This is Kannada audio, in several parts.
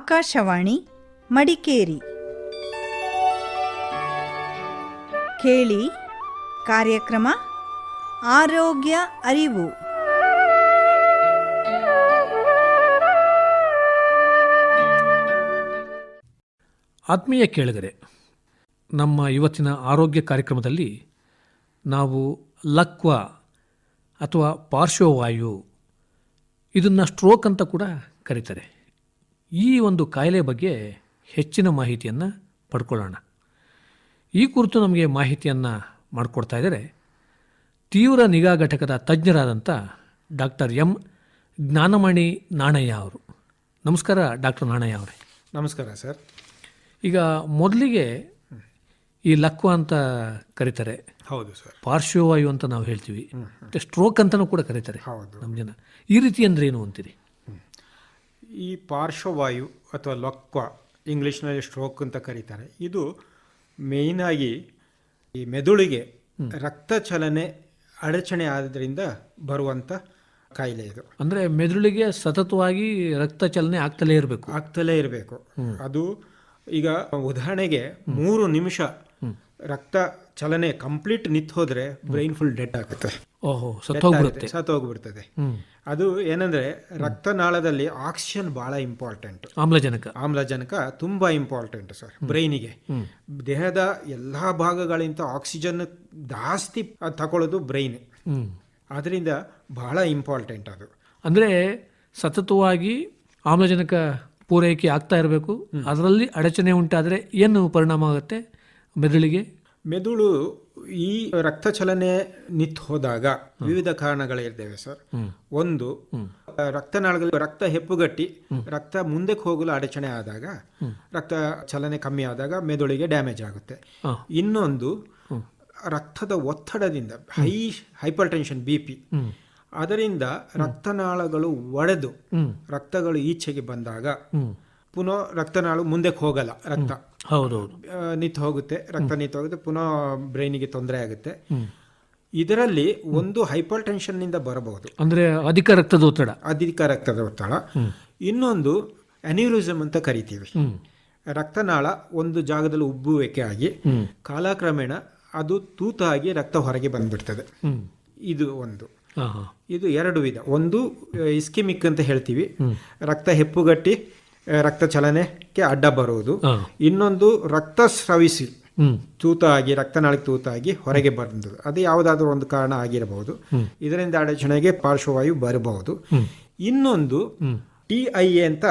ಆಕಾಶವಾಣಿ, ಮಡಿಕೇರಿ. ಕೇಳಿ ಕಾರ್ಯಕ್ರಮ, ಆರೋಗ್ಯ ಅರಿವು. ಆತ್ಮೀಯ ಕೇಳಿದರೆ ನಮ್ಮ ಇವತ್ತಿನ ಆರೋಗ್ಯ ಕಾರ್ಯಕ್ರಮದಲ್ಲಿ ನಾವು ಲಕ್ವ ಅಥವಾ ಪಾರ್ಶ್ವವಾಯು ಇದನ್ನು ಸ್ಟ್ರೋಕ್ ಅಂತ ಕೂಡ ಕರೀತಾರೆ. ಈ ಒಂದು ಕಾಯಿಲೆ ಬಗ್ಗೆ ಹೆಚ್ಚಿನ ಮಾಹಿತಿಯನ್ನು ಪಡ್ಕೊಳ್ಳೋಣ. ಈ ಕುರಿತು ನಮಗೆ ಮಾಹಿತಿಯನ್ನು ಮಾಡಿಕೊಡ್ತಾ ಇದ್ದಾರೆ ತೀವ್ರ ನಿಗಾ ಘಟಕದ ತಜ್ಞರಾದಂಥ ಡಾಕ್ಟರ್ ಎಂ ಜ್ಞಾನಮಣಿ ನಾಣಯ್ಯ ಅವರು. ನಮಸ್ಕಾರ ಡಾಕ್ಟರ್ ನಾಣಯ್ಯ ಅವರೇ. ನಮಸ್ಕಾರ ಸರ್. ಈಗ ಮೊದಲಿಗೆ ಈ ಲಕ್ವ ಅಂತ ಕರೀತಾರೆ. ಹೌದು ಸರ್. ಪಾರ್ಶ್ವವಾಯು ಅಂತ ನಾವು ಹೇಳ್ತೀವಿ. ಮತ್ತು ಸ್ಟ್ರೋಕ್ ಅಂತಲೂ ಕೂಡ ಕರೀತಾರೆ ನಮ್ಮ ಜನ. ಈ ರೀತಿ ಅಂದರೆ ಏನು ಅಂತೀರಿ? ಈ ಪಾರ್ಶ್ವವಾಯು ಅಥವಾ ಲೊಕ್ವ ಇಂಗ್ಲೀಷ್ನಲ್ಲಿ ಸ್ಟ್ರೋಕ್ ಅಂತ ಕರೀತಾರೆ ಇದು ಮೇಯ್ನಾಗಿ ಈ ಮೆದುಳಿಗೆ ರಕ್ತ ಚಲನೆ ಅಡಚಣೆ ಆದ್ದರಿಂದ ಬರುವಂಥ ಕಾಯಿಲೆ ಇದು. ಅಂದ್ರೆ ಮೆದುಳಿಗೆ ಸತತವಾಗಿ ರಕ್ತ ಚಲನೆ ಆಗ್ತಲೇ ಇರಬೇಕು. ಆಗ್ತಲೇ ಇರಬೇಕು. ಅದು ಈಗ ಉದಾಹರಣೆಗೆ ಮೂರು ನಿಮಿಷ ರಕ್ತ ಚಲನೆ ಕಂಪ್ಲೀಟ್ ನಿಂತು ಹೋದ್ರೆ ಬ್ರೈನ್ ಫುಲ್ ಡೆಡ್ ಆಗುತ್ತೆ. ಓಹೋ ಸತ್ತೋಗ್ಬಿಡುತ್ತೆ. ಸತ್ತೋಗ್ಬಿಡ್ತದೆ. ಅದು ಏನಂದ್ರೆ ರಕ್ತನಾಳದಲ್ಲಿ ಆಕ್ಸಿಜನ್ ಬಹಳ ಇಂಪಾರ್ಟೆಂಟ್. ಆಮ್ಲಜನಕ. ಆಮ್ಲಜನಕ ತುಂಬಾ ಇಂಪಾರ್ಟೆಂಟ್ ಸರ್ ಬ್ರೈನಿಗೆ. ದೇಹದ ಎಲ್ಲಾ ಭಾಗಗಳಿಂದ ಆಕ್ಸಿಜನ್ ಜಾಸ್ತಿ ತಗೊಳ್ಳೋದು ಬ್ರೈನ್. ಅದರಿಂದ ಬಹಳ ಇಂಪಾರ್ಟೆಂಟ್ ಅದು. ಅಂದ್ರೆ ಸತತವಾಗಿ ಆಮ್ಲಜನಕ ಪೂರೈಕೆ ಆಗ್ತಾ ಇರಬೇಕು. ಅದರಲ್ಲಿ ಅಡಚಣೆ ಉಂಟಾದರೆ ಏನು ಪರಿಣಾಮ ಆಗುತ್ತೆ? ಮೆದುಳಿಗೆ? ಮೆದುಳು ಈ ರಕ್ತ ಚಲನೆ ನಿಂತು ಹೋದಾಗ ವಿವಿಧ ಕಾರಣಗಳಿದ್ದೇವೆ ಸರ್. ಒಂದು ರಕ್ತನಾಳಗಳು ರಕ್ತ ಹೆಪ್ಪುಗಟ್ಟಿ ರಕ್ತ ಮುಂದಕ್ಕೆ ಹೋಗಲು ಅಡಚಣೆ ಆದಾಗ ರಕ್ತ ಚಲನೆ ಕಮ್ಮಿ ಆದಾಗ ಮೆದುಳಿಗೆ ಡ್ಯಾಮೇಜ್ ಆಗುತ್ತೆ. ಇನ್ನೊಂದು ರಕ್ತದ ಒತ್ತಡದಿಂದ high hypertension B P. ಅದರಿಂದ ರಕ್ತನಾಳಗಳು ಒಡೆದು ರಕ್ತಗಳು ಈಚೆಗೆ ಬಂದಾಗ ಪುನಃ ರಕ್ತನಾಳು ಮುಂದಕ್ಕೆ ಹೋಗಲ್ಲ ರಕ್ತ. ಹೌದೌದು. ನಿಂತು ಹೋಗುತ್ತೆ ರಕ್ತ ನಿಂತು ಹೋಗುತ್ತೆ ಪುನಃ ಬ್ರೈನಿಗೆ ತೊಂದರೆ ಆಗುತ್ತೆ. ಇದರಲ್ಲಿ ಒಂದು ಹೈಪರ್ ಟೆನ್ಷನ್ನಿಂದ ಬರಬಹುದು. ಅಂದ್ರೆ ಅಧಿಕ ರಕ್ತದ ಒತ್ತಡ. ಅಧಿಕ ರಕ್ತದ ಒತ್ತಡ. ಇನ್ನೊಂದು ಅನ್ಯೂರಿಸಮ್ ಅಂತ ಕರಿತೀವಿ. ರಕ್ತನಾಳ ಒಂದು ಜಾಗದಲ್ಲಿ ಉಬ್ಬುವಿಕೆ ಆಗಿ ಕಾಲಕ್ರಮೇಣ ಅದು ತೂತಾಗಿ ರಕ್ತ ಹೊರಗೆ ಬಂದ್ಬಿಡ್ತದೆ. ಇದು ಒಂದು. ಇದು ಎರಡು ವಿಧ. ಒಂದು ಇಸ್ಕಿಮಿಕ್ ಅಂತ ಹೇಳ್ತೀವಿ. ರಕ್ತ ಹೆಪ್ಪುಗಟ್ಟಿ ರಕ್ತ ಚಲನೆಗೆ ಅಡ್ಡ ಬರುವುದು ಇನ್ನೊಂದು ರಕ್ತ ಸ್ರವಿಸಿ ತೂತಾಗಿ ರಕ್ತನಾಳಕ್ಕೆ ತೂತಾಗಿ ಹೊರಗೆ ಬಂದದ್ದು. ಅದು ಯಾವುದಾದ್ರೂ ಒಂದು ಕಾರಣ ಆಗಿರಬಹುದು. ಇದರಿಂದ ಅಡಚಣೆಗೆ ಪಾರ್ಶ್ವವಾಯು ಬರಬಹುದು. ಇನ್ನೊಂದು ಟಿ ಐ ಎ ಅಂತ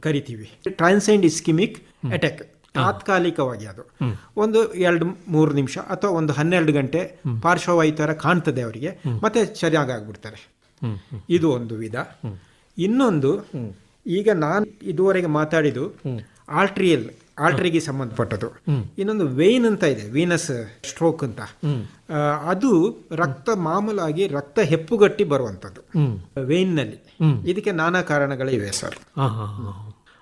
ಕರಿತೀವಿ. Transient ischemic attack. ತಾತ್ಕಾಲಿಕವಾಗಿ ಅದು. ಒಂದು ಎರಡು ಮೂರು ನಿಮಿಷ ಅಥವಾ ಒಂದು ಹನ್ನೆರಡು ಗಂಟೆ ಪಾರ್ಶ್ವವಾಯು ತರ ಕಾಣ್ತದೆ ಅವರಿಗೆ. ಮತ್ತೆ ಸರಿಯಾಗಿ ಆಗ್ಬಿಡ್ತಾರೆ. ಇದು ಒಂದು ವಿಧ. ಇನ್ನೊಂದು ಈಗ ನಾನು ಇದುವರೆಗೆ ಮಾತಾಡಿದ್ದು ಆಲ್ಟ್ರಿಯಲ್ ಆಲ್ಟ್ರಿಗೆ ಸಂಬಂಧಪಟ್ಟದ್ದು. ಇನ್ನೊಂದು ವೇನ್ ಅಂತ ಇದೆ ವೀನಸ್ ಸ್ಟ್ರೋಕ್ ಅಂತ. ಅದು ರಕ್ತ ಮಾಮೂಲಾಗಿ ರಕ್ತ ಹೆಪ್ಪುಗಟ್ಟಿ ಬರುವಂಥದ್ದು. ವೇನ್ನಲ್ಲಿ ಇದಕ್ಕೆ ನಾನಾ ಕಾರಣಗಳಿವೆ ಸರ್.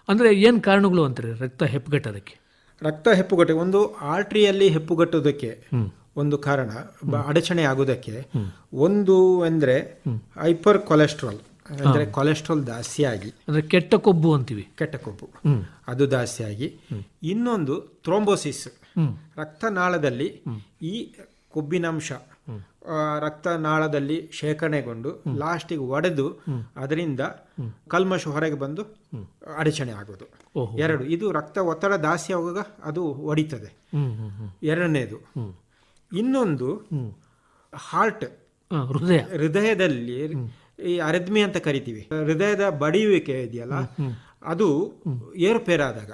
ಅಂದ್ರೆ ಏನು ಕಾರಣಗಳು ಅಂತಾರೆ ರಕ್ತ ಹೆಪ್ಪುಗಟ್ಟೋದಕ್ಕೆ? ರಕ್ತ ಹೆಪ್ಪುಗಟ್ಟಿ ಒಂದು ಆರ್ಟ್ರಿಯಲ್ಲಿ ಹೆಪ್ಪುಗಟ್ಟೋದಕ್ಕೆ ಒಂದು ಕಾರಣ ಅಡಚಣೆ ಆಗೋದಕ್ಕೆ ಒಂದು ಅಂದ್ರೆ ಹೈಪರ್ ಕೊಲೆಸ್ಟ್ರಾಲ್. ಅಂದ್ರೆ ಕೊಲೆಸ್ಟ್ರಾಲ್ ದಾಸ್ತಿಯಾಗಿ ಅಂದ್ರೆ ಕೆಟ್ಟ ಕೊಬ್ಬು ಅಂತೀವಿ. ಕೆಟ್ಟ ಕೊಬ್ಬು. ಅದು ದಾಸ್ತಿಯಾಗಿ ಇನ್ನೊಂದು ಥ್ರೋಂಬೋಸಿಸ್ ರಕ್ತನಾಳದಲ್ಲಿ ಈ ಕೊಬ್ಬಿನಂಶ ರಕ್ತನಾಳದಲ್ಲಿ ಶೇಖರಣೆಗೊಂಡು ಲಾಸ್ಟಿಗೆ ಒಡೆದು ಅದರಿಂದ ಕಲ್ಮಶ ಹೊರಗೆ ಬಂದು ಅಡಚಣೆ ಆಗೋದು. ಎರಡು ಇದು ರಕ್ತ ಒತ್ತಡ ದಾಸ್ತಿ ಆಗುವಾಗ ಅದು ಒಡಿತದೆ ಎರಡನೇದು. ಇನ್ನೊಂದು ಹಾರ್ಟ್ ಹೃದಯ. ಹೃದಯದಲ್ಲಿ ಈ ಅರೆದ್ಮಿ ಅಂತ ಕರಿತೀವಿ. ಹೃದಯದ ಬಡಿಯುವಿಕೆ ಇದೆಯಲ್ಲ ಅದು ಏರುಪೇರಾದಾಗ.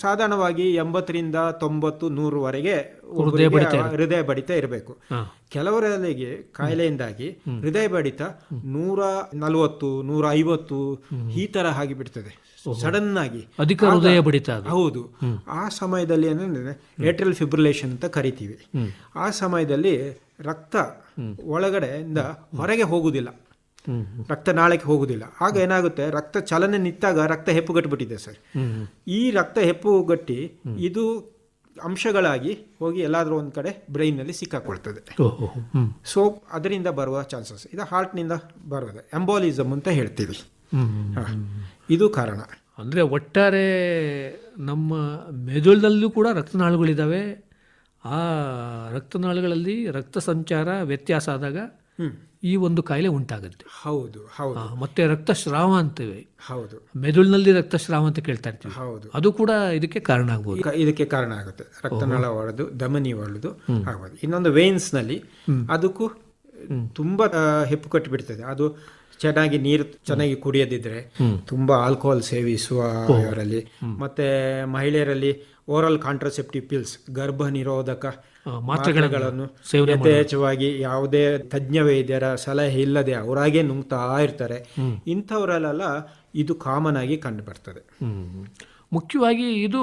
ಸಾಧಾರಣವಾಗಿ ಎಂಬತ್ತರಿಂದ ತೊಂಬತ್ತು ನೂರವರೆಗೆ ವರೆಗೆ ಹೃದಯ ಬಡಿತ ಇರಬೇಕು. ಕೆಲವರಲ್ಲಿಗೆ ಕಾಯಿಲೆಯಿಂದಾಗಿ ಹೃದಯ ಬಡಿತ ನೂರ ನಲವತ್ತು ನೂರ ಐವತ್ತು ಈ ತರ ಆಗಿ ಬಿಡ್ತದೆ ಸಡನ್ ಆಗಿ ಅಧಿಕ ಹೃದಯ ಬಡಿತ ಹೌದು. ಆ ಸಮಯದಲ್ಲಿ ಏನಂದ್ರೆ ಏಟ್ರಿಯಲ್ ಫಿಬ್ರಿಲೇಷನ್ ಅಂತ ಕರಿತೀವಿ. ಆ ಸಮಯದಲ್ಲಿ ರಕ್ತ ಒಳಗಡೆಯಿಂದ ಹೊರಗೆ ಹೋಗುವುದಿಲ್ಲ ಹ್ಮ್. ರಕ್ತ ನಾಳೆಕ್ಕೆ ಹೋಗುದಿಲ್ಲ. ಆಗ ಏನಾಗುತ್ತೆ? ರಕ್ತ ಚಲನೆ ನಿಂತಾಗ ರಕ್ತ ಹೆಪ್ಪುಗಟ್ಟಿಬಿಟ್ಟಿದೆ ಸರ್. ಈ ರಕ್ತ ಹೆಪ್ಪುಗಟ್ಟಿ ಇದು ಅಂಶಗಳಾಗಿ ಹೋಗಿ ಎಲ್ಲಾದರೂ ಒಂದು ಕಡೆ ಬ್ರೈನ್ನಲ್ಲಿ ಸಿಕ್ಕಾಕೊಳ್ತದೆ. ಸೊ ಅದರಿಂದ ಬರುವ ಚಾನ್ಸಸ್. ಇದು ಹಾರ್ಟ್ನಿಂದ ಬರೋದು. ಎಂಬೋಲಿಸಮ್ ಅಂತ ಹೇಳ್ತೀವಿ. ಇದು ಕಾರಣ. ಅಂದರೆ ಒಟ್ಟಾರೆ ನಮ್ಮ ಮೆದುಳದಲ್ಲೂ ಕೂಡ ರಕ್ತನಾಳಗಳಿದ್ದಾವೆ ಆ ರಕ್ತನಾಳಗಳಲ್ಲಿ ರಕ್ತ ಸಂಚಾರ ವ್ಯತ್ಯಾಸ ಆದಾಗ ಈ ಒಂದು ಕಾಯಿಲೆ ಉಂಟಾಗುತ್ತೆ. ಹೌದು ಹೌದು. ಮತ್ತೆ ಮತ್ತೆ ರಕ್ತಸ್ರಾವ ಅಂತೇವೆ. ಹೌದು. ಮೆದುಳಿನಲ್ಲಿ ರಕ್ತಸ್ರಾವ ಅಂತ ಕೇಳ್ತಾ ಇರ್ತೀವಿ. ಹೌದು. ಅದು ಕೂಡ ಇದಕ್ಕೆ ಕಾರಣ ಆಗ್ಬೋದು. ಇದಕ್ಕೆ ಕಾರಣ ಆಗುತ್ತೆ. ರಕ್ತನಾಳ ಒಡೆದು ಧಮನಿ ಒಡೆದು ಆಗ್ಬೋದು. ಇನ್ನೊಂದು ವೇನ್ಸ್ನಲ್ಲಿ ಅದಕ್ಕೂ ತುಂಬಾ ಹೆಪ್ಪು ಕಟ್ಟಿಬಿಡ್ತದೆ. ಅದು ಚೆನ್ನಾಗಿ ನೀರು ಚೆನ್ನಾಗಿ ಕುಡಿಯದಿದ್ರೆ ತುಂಬಾ ಆಲ್ಕೋಹಾಲ್ ಸೇವಿಸುವ ಇವರಲ್ಲಿ. ಮತ್ತೆ ಮಹಿಳೆಯರಲ್ಲಿ ಓರಲ್ ಕಾಂಟ್ರಸೆಪ್ಟಿವ್ ಪಿಲ್ಸ್ ಗರ್ಭ ನಿರೋಧಕ ಮಾತ್ರೆಗಳನ್ನು ಯಥೇಚ್ಛವಾಗಿ ಯಾವುದೇ ತಜ್ಞ ವೈದ್ಯರ ಸಲಹೆ ಇಲ್ಲದೆ ಅವರಾಗೆ ನುಂಗ್ತಾ ಇರ್ತಾರೆ. ಇಂಥವರಲ್ಲೆಲ್ಲ ಇದು ಕಾಮನ್ ಆಗಿ ಕಂಡು ಬರ್ತದೆ. ಮುಖ್ಯವಾಗಿ ಇದು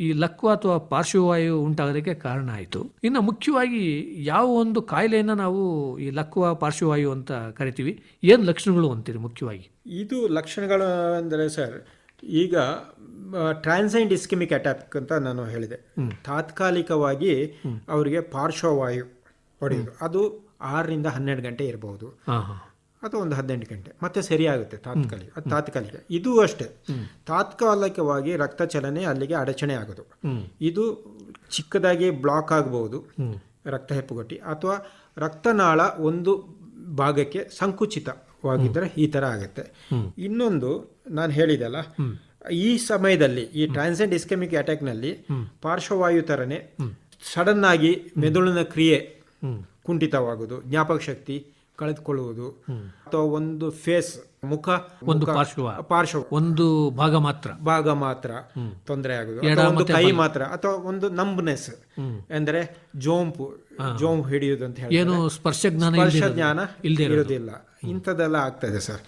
ಈ ಲಕ್ವ ಅಥವಾ ಪಾರ್ಶ್ವವಾಯು ಉಂಟಾಗೋದಕ್ಕೆ ಕಾರಣ ಆಯಿತು. ಇನ್ನು ಮುಖ್ಯವಾಗಿ ಯಾವ ಒಂದು ಕಾಯಿಲೆಯನ್ನು ನಾವು ಈ ಲಕ್ವ ಪಾರ್ಶ್ವವಾಯು ಅಂತ ಕರಿತೀವಿ ಏನು ಲಕ್ಷಣಗಳು ಅಂತೀರಿ ಮುಖ್ಯವಾಗಿ? ಇದು ಲಕ್ಷಣಗಳು ಅಂದರೆ ಸರ್ ಈಗ ಟ್ರಾನ್ಸೈಂಡ್ ಇಸ್ಕಿಮಿಕ್ ಅಟ್ಯಾಕ್ ಅಂತ ನಾನು ಹೇಳಿದೆ. ತಾತ್ಕಾಲಿಕವಾಗಿ ಅವರಿಗೆ ಪಾರ್ಶ್ವವಾಯು ಹೊಡೆಯೋದು ಅದು ಆರರಿಂದ ಹನ್ನೆರಡು ಗಂಟೆ ಇರಬಹುದು. ಹಾಂ ಹಾಂ ಅಥವಾ ಒಂದು ಹದಿನೆಂಟು ಗಂಟೆ. ಮತ್ತೆ ಸರಿಯಾಗುತ್ತೆ ತಾತ್ಕಾಲಿಕ ಅದು ತಾತ್ಕಾಲಿಕ. ಇದು ಅಷ್ಟೇ. ತಾತ್ಕಾಲಿಕವಾಗಿ ರಕ್ತ ಚಲನೆ ಅಲ್ಲಿಗೆ ಅಡಚಣೆ ಆಗೋದು. ಇದು ಚಿಕ್ಕದಾಗಿ ಬ್ಲಾಕ್ ಆಗಬಹುದು ರಕ್ತ ಹೆಪ್ಪುಗಟ್ಟಿ ಅಥವಾ ರಕ್ತನಾಳ ಒಂದು ಭಾಗಕ್ಕೆ ಸಂಕುಚಿತವಾಗಿದ್ದರೆ ಈ ಥರ ಆಗುತ್ತೆ. ಇನ್ನೊಂದು ನಾನು ಹೇಳಿದಲ್ಲ ಈ ಸಮಯದಲ್ಲಿ ಈ ಟ್ರಾನ್ಸೆಂಟ್ ಇಸ್ಕೆಮಿಕ್ ಅಟ್ಯಾಕ್ನಲ್ಲಿ ಪಾರ್ಶ್ವವಾಯು ಥರನೇ ಸಡನ್ ಆಗಿ ಮೆದುಳಿನ ಕ್ರಿಯೆ ಕುಂಠಿತವಾಗೋದು ಜ್ಞಾಪಕ ಶಕ್ತಿ ಕಳೆದುಕೊಳ್ಳುವುದು. ಅಥವಾ ಒಂದು ಫೇಸ್ ಮುಖ ಒಂದು ಪಾರ್ಶ್ವ. ಪಾರ್ಶ್ವ. ಒಂದು ಭಾಗ ಮಾತ್ರ. ಭಾಗ ಮಾತ್ರ ತೊಂದರೆ ಆಗುದು ಒಂದು ಕೈ ಮಾತ್ರ ಅಥವಾ ಒಂದು ನಂಬ್ನೆಸ್ ಅಂದ್ರೆ ಜೋಂಪು ಜೋಂಪು ಹಿಡಿಯುವುದು ಅಂತ ಹೇಳಿ ಏನು ಸ್ಪರ್ಶ ಜ್ಞಾನ ಸ್ಪರ್ಶ. ಜ್ಞಾನ ಇರೋದಿಲ್ಲ. ಇಂಥದ್ದೆಲ್ಲ ಆಗ್ತದೆ ಸರ್.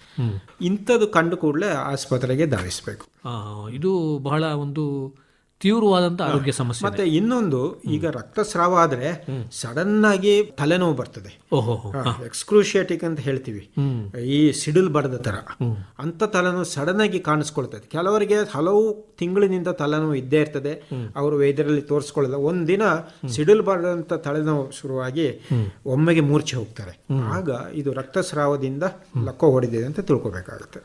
ಇಂಥದ್ದು ಕಂಡು ಕೂಡಲೇ ಆಸ್ಪತ್ರೆಗೆ ಧಾವಿಸಬೇಕು. ಇದು ಬಹಳ ಒಂದು ತೀವ್ರವಾದಂಥ ಆರೋಗ್ಯ ಸಮಸ್ಯೆ ಮತ್ತೆ ಇನ್ನೊಂದು ಈಗ ರಕ್ತಸ್ರಾವ ಆದ್ರೆ ಸಡನ್ ಆಗಿ ತಲೆನೋವು ಬರ್ತದೆ. ಎಕ್ಸ್ಕ್ರೂಷಿಯೇಟಿಕ್ ಅಂತ ಹೇಳ್ತೀವಿ. ಈ ಸಿಡಿಲ್ ಬಡದ ತರ. ಅಂತ ತಲೆನೋವು ಸಡನ್ ಆಗಿ ಕಾಣಿಸ್ಕೊಳ್ತದೆ. ಕೆಲವರಿಗೆ ಹಲವು ತಿಂಗಳಿನಿಂದ ತಲೆನೋವು ಇದ್ದೇ ಇರ್ತದೆ. ಅವರು ವೈದ್ಯರಲ್ಲಿ ತೋರಿಸ್ಕೊಳ್ಳಲ್ಲ. ಒಂದಿನ ಸಿಡಿಲ್ ಬಡದಂತ ತಲೆನೋವು ಶುರುವಾಗಿ ಒಮ್ಮೆಗೆ ಮೂರ್ಛೆ ಹೋಗ್ತಾರೆ. ಆಗ ಇದು ರಕ್ತಸ್ರಾವದಿಂದ ಲಕ್ಕ ಹೊಡೆದಿದೆ ಅಂತ ತಿಳ್ಕೊಬೇಕಾಗುತ್ತೆ.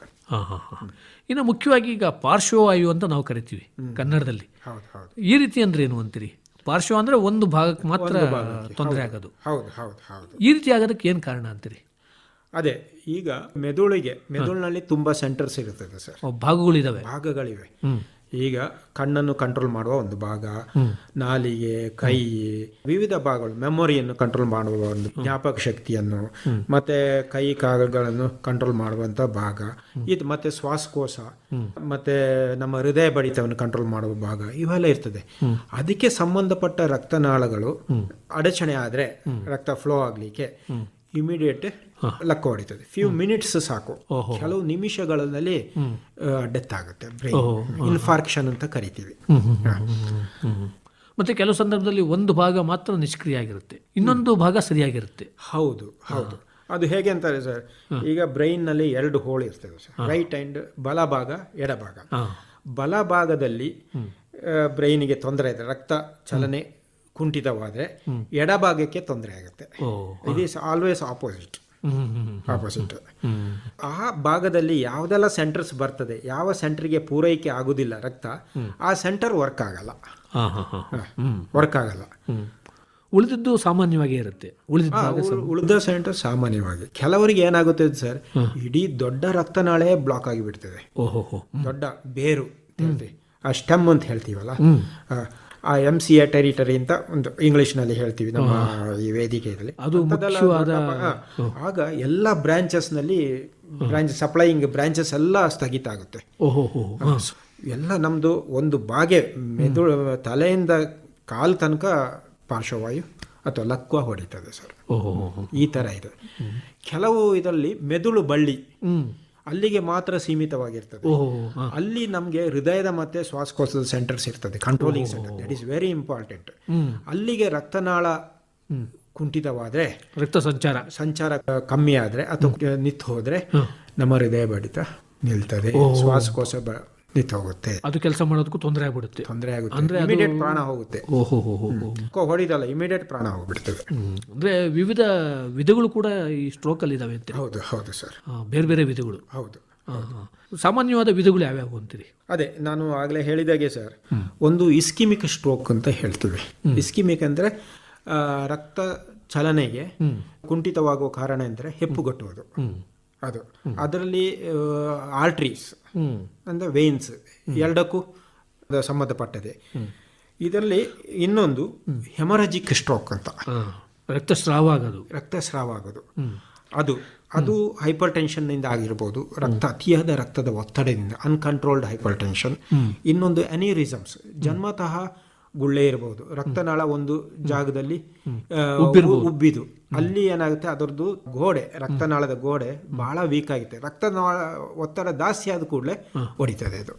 ಇನ್ನು ಮುಖ್ಯವಾಗಿ ಈಗ ಪಾರ್ಶ್ವವಾಯು ಅಂತ ನಾವು ಕರಿತೀವಿ ಕನ್ನಡದಲ್ಲಿ. ಹೌದು ಹೌದು. ಈ ರೀತಿ ಅಂದ್ರೆ ಏನು ಅಂತೀರಿ? ಪಾರ್ಶ್ವ ಅಂದ್ರೆ ಒಂದು ಭಾಗಕ್ಕೆ ಮಾತ್ರ ತೊಂದರೆ ಆಗೋದು. ಹೌದು ಹೌದು ಹೌದು. ಈ ರೀತಿ ಆಗೋದಕ್ಕೆ ಏನು ಕಾರಣ ಅಂತೀರಿ? ಅದೇ ಈಗ ಮೆದುಳಿಗೆ ಮೆದುಳಿನಲ್ಲಿ ತುಂಬಾ ಸೆಂಟರ್ಸ್ ಇರುತ್ತದೆ ಸರ್. ಭಾಗಗಳಿದಾವೆ. ಭಾಗಗಳಿವೆ. ಈಗ ಕಣ್ಣನ್ನು ಕಂಟ್ರೋಲ್ ಮಾಡುವ ಒಂದು ಭಾಗ ನಾಲಿಗೆ ಕೈ ವಿವಿಧ ಭಾಗಗಳು ಮೆಮೊರಿಯನ್ನು ಕಂಟ್ರೋಲ್ ಮಾಡುವ ಒಂದು ಜ್ಞಾಪಕ ಶಕ್ತಿಯನ್ನು ಮತ್ತೆ ಕೈ ಕಾಗಗಳನ್ನು ಕಂಟ್ರೋಲ್ ಮಾಡುವಂತ ಭಾಗ. ಇದು ಮತ್ತೆ ಶ್ವಾಸಕೋಶ ಮತ್ತೆ ನಮ್ಮ ಹೃದಯ ಬಡಿತವನ್ನು ಕಂಟ್ರೋಲ್ ಮಾಡುವ ಭಾಗ. ಇವೆಲ್ಲ ಇರ್ತದೆ. ಅದಕ್ಕೆ ಸಂಬಂಧಪಟ್ಟ ರಕ್ತನಾಳಗಳು ಅಡಚಣೆ ಆದ್ರೆ ರಕ್ತ ಫ್ಲೋ ಆಗ್ಲಿಕ್ಕೆ ಇಮಿಡಿಯೇಟ್ ಲಕ್ಕ ಹೊಡಿತದೆ. ಫ್ಯೂ ಮಿನಿಟ್ಸ್ ಸಾಕು. ಕೆಲವು ನಿಮಿಷಗಳಲ್ಲಿ ಡೆತ್ ಆಗುತ್ತೆ ಬ್ರೈನ್ ಇನ್ಫಾರ್ಕ್ಷನ್ ಅಂತ ಕರಿತೀವಿ. ಮತ್ತೆ ಕೆಲವು ಸಂದರ್ಭದಲ್ಲಿ ಒಂದು ಭಾಗ ಮಾತ್ರ ನಿಷ್ಕ್ರಿಯ ಆಗಿರುತ್ತೆ. ಇನ್ನೊಂದು ಭಾಗ ಸರಿಯಾಗಿರುತ್ತೆ. ಹೌದು ಹೌದು. ಅದು ಹೇಗೆ ಅಂತಾರೆ ಸರ್? ಈಗ ಬ್ರೈನ್ನಲ್ಲಿ ಎರಡು ಹೋಳ್ ಇರ್ತದೆ ಸರ್. ರೈಟ್ ಅಂಡ್ ಬಲಭಾಗ ಎಡಭಾಗ ಬಲಭಾಗದಲ್ಲಿ ಬ್ರೈನಿಗೆ ತೊಂದರೆ ಇದೆ. ರಕ್ತ ಚಲನೆ ಕುಂಠಿತವಾದ್ರೆ ಎಡಭಾಗಕ್ಕೆ ತೊಂದರೆ ಆಗುತ್ತೆ. It is always opposite opposite ಆ ಭಾಗದಲ್ಲಿ ಯಾವುದೆಲ್ಲ ಸೆಂಟರ್ಸ್ ಬರ್ತದೆ ಯಾವ ಸೆಂಟರ್ಗೆ ಪೂರೈಕೆ ಆಗುದಿಲ್ಲ ರಕ್ತ ಆ ಸೆಂಟರ್ ವರ್ಕ್ ಆಗಲ್ಲ. ವರ್ಕ್ ಆಗಲ್ಲ. ಉಳಿದದ್ದು ಸಾಮಾನ್ಯವಾಗಿ ಇರುತ್ತೆ. ಉಳಿದ ಸೆಂಟರ್ ಸಾಮಾನ್ಯವಾಗಿ. ಕೆಲವರಿಗೆ ಏನಾಗುತ್ತೆ ಸರ್ ಇಡೀ ದೊಡ್ಡ ರಕ್ತನಾಳೆ ಬ್ಲಾಕ್ ಆಗಿಬಿಡ್ತದೆ. ಓಹೋ ದೊಡ್ಡ ಬೇರು ಆ ಸ್ಟೆಮ್ ಅಂತ ಹೇಳ್ತೀವಲ್ಲ. ಆ, ಆ ಎಂ ಸಿ ಎ ಟೆರಿಟರಿ ಅಂತ ಒಂದು ಇಂಗ್ಲಿಷ್ನಲ್ಲಿ ಹೇಳ್ತೀವಿ ನಮ್ಮ ಈ ವೇದಿಕೆಯಲ್ಲಿ. ಅದು ಆಗ ಎಲ್ಲ ಬ್ರಾಂಚಸ್ನಲ್ಲಿ ಬ್ರಾಂಚ್ ಸಪ್ಲೈಯಿಂಗ್ ಬ್ರಾಂಚಸ್ ಎಲ್ಲ ಸ್ಥಗಿತ ಆಗುತ್ತೆ. ಎಲ್ಲ ನಮ್ದು ಒಂದು ಬಾಗೆ ಮೆದುಳು ತಲೆಯಿಂದ ಕಾಲ್ ತನಕ ಪಾರ್ಶ್ವವಾಯು ಅಥವಾ ಲಕ್ವ ಹೊಡಿತದೆ ಸರ್. ಈ ತರ ಇದೆ. ಕೆಲವು ಇದರಲ್ಲಿ ಮೆದುಳು ಬಳ್ಳಿ ಹ್ಮ್. ಅಲ್ಲಿಗೆ ಮಾತ್ರ ಸೀಮಿತವಾಗಿರ್ತದೆ. ಅಲ್ಲಿ ನಮಗೆ ಹೃದಯದ ಮತ್ತೆ ಶ್ವಾಸಕೋಶದ ಸೆಂಟರ್ಸ್ ಇರ್ತದೆ controlling centre that is very important ಅಲ್ಲಿಗೆ ರಕ್ತನಾಳ ಕುಂಠಿತವಾದ್ರೆ ರಕ್ತ ಸಂಚಾರ. ಸಂಚಾರ ಕಮ್ಮಿ ಆದ್ರೆ ಅಥವಾ ನಿಂತು ಹೋದ್ರೆ ನಮ್ಮ ಹೃದಯ ಬಡಿತ ನಿಲ್ತದೆ ಶ್ವಾಸಕೋಶ ಬ- ನಿಂತು ಹೋಗುತ್ತೆ. ಅದು ಕೆಲಸ ಮಾಡೋದಕ್ಕೂ ತೊಂದರೆ ಆಗ್ಬಿಡುತ್ತೆ. ತೊಂದರೆ ಆಗುತ್ತೆ. ಇಮಿಡಿಯೇಟ್ ಪ್ರಾಣ ಹೋಗುತ್ತೆ. ಓಹೋ ಹೊಡಿದಲ್ಲ ಇಮಿಡಿಯೇಟ್ ಪ್ರಾಣ ಹೋಗ್ಬಿಡ್ತದೆ. ಹ್ಮ್. ಅಂದ್ರೆ ವಿವಿಧ ವಿಧಗಳು ಕೂಡ ಈ ಸ್ಟ್ರೋಕ್ ಅಲ್ಲಿ ಇದಾವೆ ಅಂತ ಹೌದು ಹೌದು ಸರ್. ಬೇರೆ ಬೇರೆ ವಿಧಗಳು. ಹೌದು. ಸಾಮಾನ್ಯವಾದ ವಿಧಗಳು ಯಾವ್ಯಾವು ಅಂತೀರಿ? ಅದೇ ನಾನು ಆಗಲೇ ಹೇಳಿದಾಗೆ ಸರ್ ಒಂದು ಇಸ್ಕಿಮಿಕ್ ಸ್ಟ್ರೋಕ್ ಅಂತ ಹೇಳ್ತೀವಿ. ಇಸ್ಕಿಮಿಕ್ ಅಂದರೆ ರಕ್ತ ಚಲನೆಗೆ ಕುಂಠಿತವಾಗುವ ಕಾರಣ ಅಂದರೆ ಹೆಪ್ಪುಗಟ್ಟುವುದು ಅದು. ಅದರಲ್ಲಿ ಆರ್ಟ್ರೀಸ್ ಅಂದರೆ ವೇನ್ಸ್ ಎರಡಕ್ಕೂ ಸಂಬಂಧಪಟ್ಟದೆ. ಇದರಲ್ಲಿ ಇನ್ನೊಂದು ಹೆಮರಜಿಕ್ ಸ್ಟ್ರೋಕ್ ಅಂತ. ರಕ್ತಸ್ರಾವ ಆಗೋದು ರಕ್ತಸ್ರಾವ ಆಗೋದು ಅದು ಅದು ಹೈಪರ್ ಟೆನ್ಷನ್ನಿಂದ ಆಗಿರ್ಬೋದು ರಕ್ತ ಅತಿಯಾದ ರಕ್ತದ ಒತ್ತಡದಿಂದ ಅನ್ಕಂಟ್ರೋಲ್ಡ್ ಹೈಪರ್ ಟೆನ್ಷನ್ ಇನ್ನೊಂದು ಅನಿರಿಸಮ್ಸ್ ಜನ್ಮತಃ ಗುಳ್ಳೆ ಇರಬಹುದು ರಕ್ತನಾಳ ಒಂದು ಜಾಗದಲ್ಲಿ ಉಬ್ಬಿದು ಅಲ್ಲಿ ಏನಾಗುತ್ತೆ ಅದರದ್ದು ಗೋಡೆ ರಕ್ತನಾಳದ ಗೋಡೆ ಬಹಳ ವೀಕ್ ಆಗುತ್ತೆ. ರಕ್ತನಾಳ ಒತ್ತಡ ಜಾಸ್ತಿ ಆದ ಕೂಡಲೇ ಹೊಡಿತದೆ ಅದು.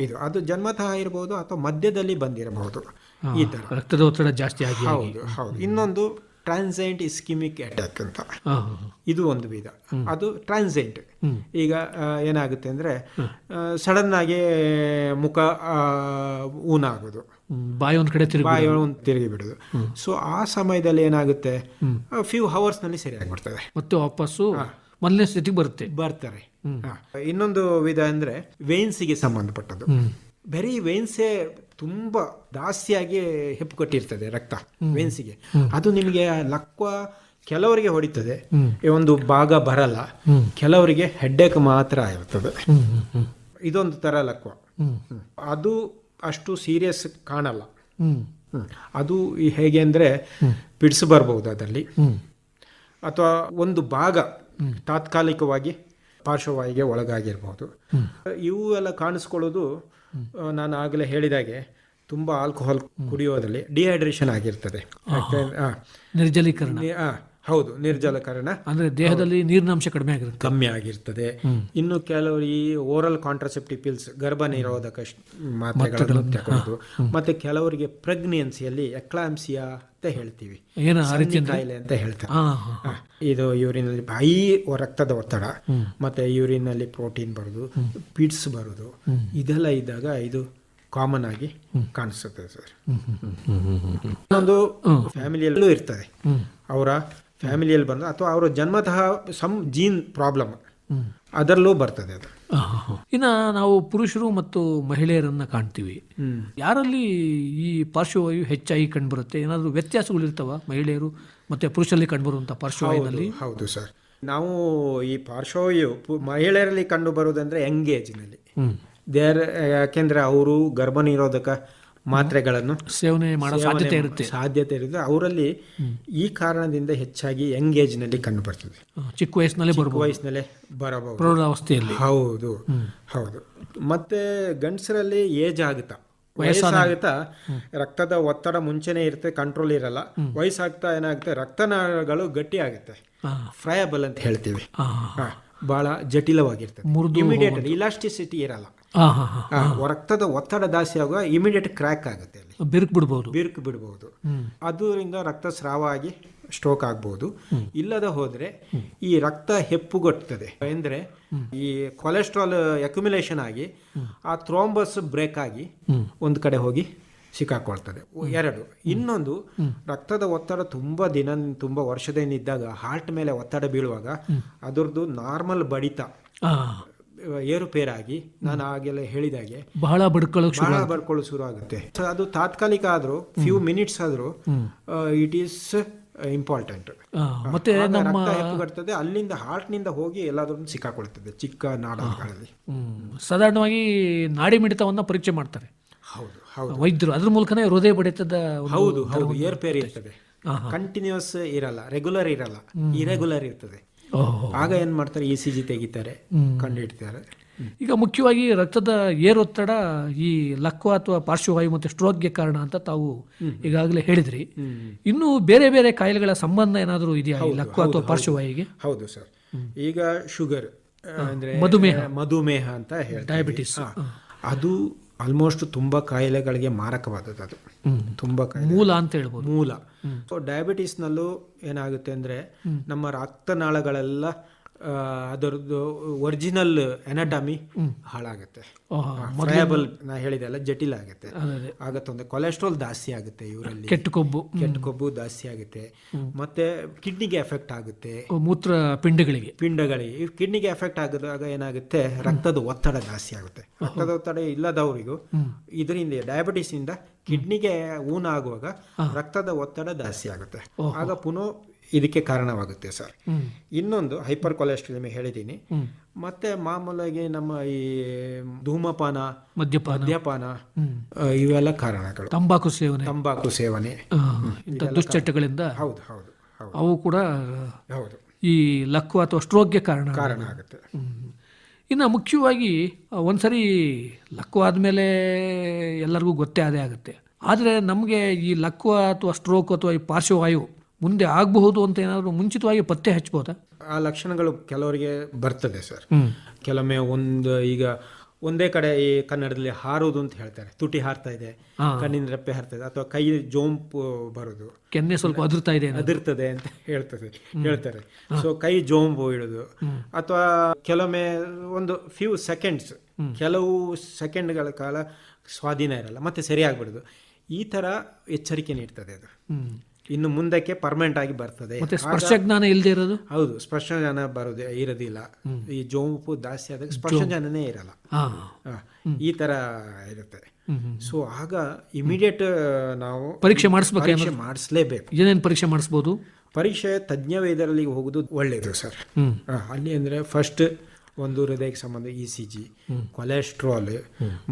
ಇದು ಅದು ಜನ್ಮತಃ ಇರಬಹುದು ಅಥವಾ ಮಧ್ಯದಲ್ಲಿ ಬಂದಿರಬಹುದು. ಈ ತರ ರಕ್ತದ ಒತ್ತಡ ಜಾಸ್ತಿ ಆಗಿ ಹೌದು ಹೌದು. ಇನ್ನೊಂದು ಟ್ರಾನ್ಸೆಂಟ್ ಇಸ್ಕಿಮಿಕ್ ಅಟ್ಯಾಕ್ ಅಂತ. ಇದು ಒಂದು ವಿಧ. ಅದು ಟ್ರಾನ್ಸೆಂಟ್. ಈಗ ಏನಾಗುತ್ತೆ ಅಂದ್ರೆ ಸಡನ್ ಆಗಿ ಮುಖ ಆ, ಊನ ಆಗೋದು ಹ್ಮ್, ಬಾಯಿ ಒಂದು ಕಡೆ ತಿರುಗಿ ಬಾಯಿ ಒಂದು ತಿರುಗಿ ಬಿಡುದು. ಸೊ ಆ ಸಮಯದಲ್ಲಿ ಏನಾಗುತ್ತೆ? ಫ್ಯೂ ಹವರ್ಸ್ನಲ್ಲಿ ಆಗಿಬಿಡ್ತದೆ ಮತ್ತೆ ವಾಪಸ್ಸು ಮೊದಲನೇ ಸ್ಥಿತಿಗೆ ಬರುತ್ತೆ. ಬರ್ತಾರೆ ಇನ್ನೊಂದು ವಿಧ ಅಂದರೆ ವೇನ್ಸಿಗೆ ಸಂಬಂಧಪಟ್ಟದ್ದು. ಬರೀ ವೇನ್ಸ್ ತುಂಬಾ ದಾಸ್ತಿಯಾಗಿ ಹೆಪ್ಪು ಕಟ್ಟಿರ್ತದೆ ರಕ್ತ ವೇನ್ಸಿಗೆ ಅದು ನಿಮಗೆ ಲಕ್ವ ಕೆಲವರಿಗೆ ಹೊಡಿತದೆ. ಈ ಒಂದು ಭಾಗ ಬರಲ್ಲ. ಕೆಲವರಿಗೆ ಹೆಡ್ಡೇಕ್ ಮಾತ್ರ ಇರ್ತದೆ. ಇದೊಂದು ತರ ಲಕ್ವ. ಅದು ಅಷ್ಟು ಸೀರಿಯಸ್ ಕಾಣಲ್ಲ. ಅದು ಹೇಗೆ ಅಂದರೆ ಪಿಡ್ಸ್ ಬರ್ಬೋದು ಅದರಲ್ಲಿ. ಅಥವಾ ಒಂದು ಭಾಗ ತಾತ್ಕಾಲಿಕವಾಗಿ ಪಾರ್ಶ್ವವಾಯಿಗೆ ಒಳಗಾಗಿರ್ಬೋದು. ಇವು ಎಲ್ಲ ಕಾಣಿಸ್ಕೊಳ್ಳೋದು ನಾನು ಆಗಲೇ ಹೇಳಿದಾಗೆ ತುಂಬ ಆಲ್ಕೋಹಾಲ್ ಕುಡಿಯೋದ್ರಲ್ಲಿ ಡಿಹೈಡ್ರೇಷನ್ ಆಗಿರ್ತದೆ. ನಿರ್ಜಲೀಕರಣ. ನಿ- ನಿರ್ಜಲ ಹೌದು ನಿರ್ಜಲಕರಣ. ಅಂದ್ರೆ ದೇಹದಲ್ಲಿ ನೀರಿನಾಂಶ ಕಡಿಮೆ ಆಗಿರುತ್ತೆ. ಕಮ್ಮಿ ಆಗಿರ್ತದೆ. ಇನ್ನು ಕೆಲವರು ಈ ಓರಲ್ ಕಾಂಟ್ರಸೆಪ್ಟಿವ್ ಪಿಲ್ಸ್ ಗರ್ಭ ನಿರೋಧಕ ಮಾತ್ರೆಗಳನ್ನು ತಗೊಳ್ಳೋದು ಮತ್ತೆ ಕೆಲವರಿಗೆ ಪ್ರೆಗ್ನೆನ್ಸಿಯಲ್ಲಿ ಎಕ್ಲಾಂಸಿಯಾ ಅಂತ ಹೇಳ್ತೀವಿ. ಕಾಯಿಲೆ ಅಂತ ಹೇಳ್ತಾರೆ. ಇದು ಯೂರಿನಲ್ಲಿ ಹೈ ರಕ್ತದ ಒತ್ತಡ. ಮತ್ತೆ ಯೂರಿನಲ್ಲಿ ಪ್ರೋಟೀನ್ ಬರೋದು ಪಿಡ್ಸ್ ಬರೋದು. ಇದೆಲ್ಲ ಇದ್ದಾಗ ಇದು ಕಾಮನ್ ಆಗಿ ಕಾಣಿಸುತ್ತೆ ಸರ್. ಇನ್ನೊಂದು ಫ್ಯಾಮಿಲಿಯಲ್ಲೂ ಇರ್ತದೆ. ಅವರ ಫ್ಯಾಮಿಲಿಯಲ್ಲಿ ಬಂದ ಅಥವಾ ಅವರ ಜನ್ಮತಃ ಸಮ್ ಜೀನ್ ಪ್ರಾಬ್ಲಮ್ ಅದರಲ್ಲೂ ಬರ್ತದೆ ಅದು. ಇನ್ನ ನಾವು ಪುರುಷರು ಮತ್ತು ಮಹಿಳೆಯರನ್ನು ಕಾಣ್ತೀವಿ. ಯಾರಲ್ಲಿ ಈ ಪಾರ್ಶ್ವವಾಯು ಹೆಚ್ಚಾಗಿ ಕಂಡುಬರುತ್ತೆ? ಏನಾದರೂ ವ್ಯತ್ಯಾಸಗಳಿರ್ತಾವ ಮಹಿಳೆಯರು ಮತ್ತೆ ಪುರುಷರಲ್ಲಿ ಕಂಡುಬರುವಂಥ ಪಾರ್ಶ್ವವಾಯುನಲ್ಲಿ ಹೌದು ಸರ್ ನಾವು ಈ ಪಾರ್ಶ್ವವಾಯು ಮಹಿಳೆಯರಲ್ಲಿ ಕಂಡು ಬರುವುದಂದ್ರೆ ಯಂಗ್ ಏಜ್ನಲ್ಲಿ. ದೇರ್ ಯಾಕೆಂದ್ರೆ ಅವರು ಗರ್ಭ ನಿರೋಧಕ ಮಾತ್ರೆಗಳನ್ನು ಸೇವನೆ ಮಾಡೋ ಸಾಧ್ಯತೆ ಇರುತ್ತೆ. ಸಾಧ್ಯತೆ ಇರುತ್ತೆ. ಅವರಲ್ಲಿ ಈ ಕಾರಣದಿಂದ ಹೆಚ್ಚಾಗಿ ಯಂಗ್ ಏಜ್ನಲ್ಲಿ ಕಂಡು ಬರ್ತದೆ. ಚಿಕ್ಕ ವಯಸ್ಸಿನಲ್ಲಿ ಚಿಕ್ಕ ವಯಸ್ಸಿನಲ್ಲೇ ಬರಬಹುದು. ಪ್ರೌಢಾವಸ್ಥೆಯಲ್ಲಿ ಹೌದು. ಹೌದು. ಮತ್ತೆ ಗಂಡಸರಲ್ಲಿ ಏಜ್ ಆಗುತ್ತಾ? ವಯಸ್ಸಾಗುತ್ತಾ? ರಕ್ತದ ಒತ್ತಡ ಮುಂಚೆನೆ ಇರುತ್ತೆ ಕಂಟ್ರೋಲ್ ಇರಲ್ಲ. ವಯಸ್ಸಾಗ್ತಾ ಏನಾಗುತ್ತೆ? ರಕ್ತನಾಳಗಳು ಗಟ್ಟಿ ಆಗುತ್ತೆ. ಫ್ರಯಬಲ್ ಅಂತ ಹೇಳ್ತೀವಿ. ಬಹಳ ಜಟಿಲವಾಗಿರ್ತದೆ. ಇಮಿಡಿಯೇಟ್ ಇಲಾಸ್ಟಿಸಿಟಿ ಇರಲ್ಲ. ರಕ್ತದ ಒತ್ತಡ ಜಾಸ್ತಿ ಆಗುವ ಇಮಿಡಿಯೇಟ್ ಕ್ರ್ಯಾಕ್ ಆಗುತ್ತೆ ಅಲ್ಲಿ. ಬಿರುಕು ಬಿಡ್ಬೋದು. ಬಿರುಕು ಬಿಡಬಹುದು ಅದರಿಂದ ರಕ್ತಸ್ರಾವ ಆಗಿ ಸ್ಟ್ರೋಕ್ ಆಗ್ಬೋದು. ಇಲ್ಲದ ಹೋದ್ರೆ ಈ ರಕ್ತ ಹೆಪ್ಪುಗಟ್ಟುತ್ತದೆ ಅಂದ್ರೆ ಈ ಕೊಲೆಸ್ಟ್ರಾಲ್ ಅಕ್ಯುಮಿಲೇಷನ್ ಆಗಿ ಆ ಥ್ರೋಂಬಸ್ ಬ್ರೇಕ್ ಆಗಿ ಒಂದು ಕಡೆ ಹೋಗಿ ಸಿಕ್ಕಾಕೊಳ್ತದೆ. ಎರಡು. ಇನ್ನೊಂದು ರಕ್ತದ ಒತ್ತಡ ತುಂಬಾ ದಿನ ತುಂಬಾ ವರ್ಷದಿಂದ ಇದ್ದಾಗ ಹಾರ್ಟ್ ಮೇಲೆ ಒತ್ತಡ ಬೀಳುವಾಗ ಅದರದ್ದು ನಾರ್ಮಲ್ ಬಡಿತ ಏರುಪೇರಾಗಿ ನಾನು ಆಗೆಲ್ಲ ಹೇಳಿದಾಗೆ ಬಹಳ ಬಡ್ಕೊಳ್ಳೋಕೆ ಶುರು ಬಹಳ ಬರ್ಕೊಳ್ಳೋ ಶುರು ಆಗುತ್ತೆ. ಸೊ ಅದು ತಾತ್ಕಾಲಿಕ ಆದ್ರೂ ಫ್ಯೂ ಮಿನಿಟ್ಸ್ ಆದ್ರೂ ಇಟ್ ಈಸ್ ಇಂಪಾರ್ಟೆಂಟ್ ಮತ್ತೆ ನಮ್ಮ ಬರ್ತದೆ ಅಲ್ಲಿಂದ ಹಾರ್ಟ್ನಿಂದ ಹೋಗಿ ಎಲ್ಲಾದ್ರೂ ಸಿಕ್ಕಾಕೊಳ್ತದೆ ಚಿಕ್ಕ ನಾಡಗಳಲ್ಲಿ ಸಾಧಾರಣವಾಗಿ ನಾಡಿ ಮಿಡಿತವನ್ನ ಪರೀಕ್ಷೆ ಮಾಡ್ತಾರೆ. ಹೌದು ಹೌದು. ವೈದ್ಯರು ಅದ್ರ ಮೂಲಕನೇ ಹೃದಯ ಬಡಿತದ ಹೌದು ಹೌದು ಏರ್ಪೇರ್ ಇರ್ತದೆ. ಕಂಟಿನ್ಯೂಸ್ ಇರಲ್ಲ ರೆಗ್ಯುಲರ್ ಇರಲ್ಲ ಇರೆಗ್ಯುಲರ್ ಇರ್ತದೆ. ಆಗ ಏನ್ ಮಾಡ್ತಾರೆ? ಇ ಸಿ ಜಿ ತೆಗಿತಾರೆ ಕಂಡುಹಿಡ್ತಾರೆ. ಈಗ ಮುಖ್ಯವಾಗಿ ರಕ್ತದ ಏರೊತ್ತಡ ಈ ಲಕ್ವ ಅಥವಾ ಪಾರ್ಶ್ವವಾಯು ಮತ್ತು ಸ್ಟ್ರೋಕ್ಗೆ ಕಾರಣ ಅಂತ ತಾವು ಈಗಾಗಲೇ ಹೇಳಿದ್ರಿ. ಇನ್ನು ಬೇರೆ ಬೇರೆ ಕಾಯಿಲೆಗಳ ಸಂಬಂಧ ಏನಾದರೂ ಇದೆಯಾ ಲಕ್ವ ಅಥವಾ ಪಾರ್ಶ್ವವಾಯುಗೆ ಹೌದು. ಸರ್. ಈಗ ಶುಗರ್ ಅಂದ್ರೆ ಮಧುಮೇಹ. ಮಧುಮೇಹ ಅಂತ ಹೇಳಿ ಡಯಾಬಿಟಿಸ್ ಅದು ಆಲ್ಮೋಸ್ಟ್ ತುಂಬಾ ಕಾಯಿಲೆಗಳಿಗೆ ಮಾರಕವಾದದ್ದು ಅದು. ತುಂಬಾ ಕಾಯಿಲೆ. ಮೂಲ ಅಂತ ಹೇಳ್ಬೋದು. ಮೂಲ. ಸೊ ಡಯಾಬಿಟಿಸ್ನಲ್ಲೂ ಏನಾಗುತ್ತೆ ಅಂದ್ರೆ ನಮ್ಮ ರಕ್ತನಾಳಗಳೆಲ್ಲ ಅದರದ್ದು ಒರಿಜಿನಲ್ ಎನಟಮಿ ಹಾಳಾಗುತ್ತೆ. ಫ್ರಯಬಲ್ ನಾ ಹೇಳಿದೆ ಅಲ್ಲ ಜಟಿಲ್ ಆಗುತ್ತೆ. ಆಗತ್ತೆ ತೊಂದರೆ ಕೊಲೆಸ್ಟ್ರಾಲ್ ಜಾಸ್ತಿ ಆಗುತ್ತೆ ಇವರಲ್ಲಿ. ಕೆಟ್ಟ ಕೊಬ್ಬು. ಕೆಟ್ಟ ಕೊಬ್ಬು ಜಾಸ್ತಿ ಆಗುತ್ತೆ. ಮತ್ತೆ ಕಿಡ್ನಿಗೆ ಎಫೆಕ್ಟ್ ಆಗುತ್ತೆ. ಮೂತ್ರ ಪಿಂಡಗಳಿಗೆ. ಪಿಂಡಗಳಿಗೆ. ಕಿಡ್ನಿಗೆ ಎಫೆಕ್ಟ್ ಆಗಿದಾಗ ಏನಾಗುತ್ತೆ ರಕ್ತದ ಒತ್ತಡ ಜಾಸ್ತಿ ಆಗುತ್ತೆ. ರಕ್ತದ ಒತ್ತಡ ಇಲ್ಲದವರಿಗೂ ಇದರಿಂದ ಡಯಾಬಿಟಿಸ್ ಇಂದ ಕಿಡ್ನಿಗೆ ಊನ ಆಗುವಾಗ ರಕ್ತದ ಒತ್ತಡ ಜಾಸ್ತಿ ಆಗುತ್ತೆ. ಆಗ ಪುನಃ ಇದಕ್ಕೆ ಕಾರಣವಾಗುತ್ತೆ ಸರ್. ಇನ್ನೊಂದು ಹೈಪರ್ ಕೊಲೆಸ್ಟ್ರಾಲ್ ಹೇಳಿದ್ದೀನಿ. ಮತ್ತೆ ಮಾಮೂಲಾಗಿ ನಮ್ಮ ಈ ಧೂಮಪಾನ ಮದ್ಯಪಾನ. ಇವೆಲ್ಲ ಕಾರಣಗಳು. ತಂಬಾಕು ಸೇವನೆ. ತಂಬಾಕು ಸೇವನೆ. ದುಶ್ಚಟಗಳಿಂದ ಹೌದು ಹೌದು ಅವು ಕೂಡ ಹೌದು. ಈ ಲಕ್ವ ಅಥವಾ ಸ್ಟ್ರೋಕ್ಗೆ ಕಾರಣ ಕಾರಣ ಆಗುತ್ತೆ. ಇನ್ನು ಮುಖ್ಯವಾಗಿ ಒಂದು ಒಂದ್ಸರಿ ಲಕ್ಕು ಆದಮೇಲೆ ಎಲ್ಲರಿಗೂ ಗೊತ್ತೇ ಅದೇ ಆಗುತ್ತೆ. ಆದರೆ ನಮಗೆ ಈ ಲಕ್ವ ಅಥವಾ ಸ್ಟ್ರೋಕ್ ಅಥವಾ ಈ ಪಾರ್ಶ್ವವಾಯು ಮುಂದೆ ಆಗಬಹುದು ಅಂತ ಏನಾದರೂ ಮುಂಚಿತವಾಗಿ ಪತ್ತೆ ಹಚ್ಬೋದಾ? ಆ ಲಕ್ಷಣಗಳು ಕೆಲವರಿಗೆ ಬರ್ತದೆ ಸರ್. ಕೆಲವೊಮ್ಮೆ ಒಂದು ಈಗ ಒಂದೇ ಕಡೆ ಈ ಕನ್ನಡದಲ್ಲಿ ಹಾರೋದು ಅಂತ ಹೇಳ್ತಾರೆ. ತುಟಿ ಹಾರ್ತಾ ಇದೆ. ಕಣ್ಣಿನ ರೆಪ್ಪೆ ಹಾರ್ತಾ ಇದೆ ಅಥವಾ ಕೈ ಜೋಂಪು ಬರೋದು. ಕೆನ್ನೆ ಸ್ವಲ್ಪ ಅದಿರ್ತಾ ಇದೆ. ಅದಿರ್ತದೆ ಅಂತ ಹೇಳ್ತದೆ ಹೇಳ್ತಾರೆ. ಸೊ ಕೈ ಜೋಂಬು ಇಡೋದು. ಅಥವಾ ಕೆಲವೊಮ್ಮೆ ಒಂದು ಫ್ಯೂ ಸೆಕೆಂಡ್ಸ್ ಕೆಲವು ಸೆಕೆಂಡ್ಗಳ ಕಾಲ ಸ್ವಾಧೀನ ಇರಲ್ಲ ಮತ್ತೆ ಸರಿಯಾಗ್ಬಿಡೋದು. ಈ ತರ ಎಚ್ಚರಿಕೆ ನೀಡ್ತದೆ ಅದು. ಇನ್ನು ಮುಂದಕ್ಕೆ ಪರ್ಮನೆಂಟ್ ಆಗಿ ಬರ್ತದೆ. ಮತ್ತೆ ಸ್ಪರ್ಶ ಜ್ಞಾನ ಇಲ್ಲದೆ ಇರೋದು? ಹೌದು ಸ್ಪರ್ಶ ಜ್ಞಾನ ಬರೋದೇ ಇರೋದಿಲ್ಲ. ಈ ಜೋಂಪು ಜಾಸ್ತಿ ಆದಾಗ ಜ್ಞಾನನೇ ಇರಲ್ಲ. ಈ ತರ ಇರುತ್ತೆ. ಸೊ ಆಗ ಇಮಿಡಿಯೇಟ್ ನಾವು ಪರೀಕ್ಷೆ ಮಾಡಿಸ್ಬೇಕು ಮಾಡಿಸ್ಲೇಬೇಕು. ಏನೇನು ಪರೀಕ್ಷೆ ಮಾಡಿಸ್ಬೋದು? ಪರೀಕ್ಷೆ ತಜ್ಞ ವೈದ್ಯರಲ್ಲಿ ಹೋಗುದು ಒಳ್ಳೇದು ಸರ್. ಅಲ್ಲಿ ಅಂದ್ರೆ ಫಸ್ಟ್ ಒಂದು ಹೃದಯಕ್ಕೆ ಸಂಬಂಧ ಇ ಸಿ ಜಿ ಕೊಲೆಸ್ಟ್ರಾಲ್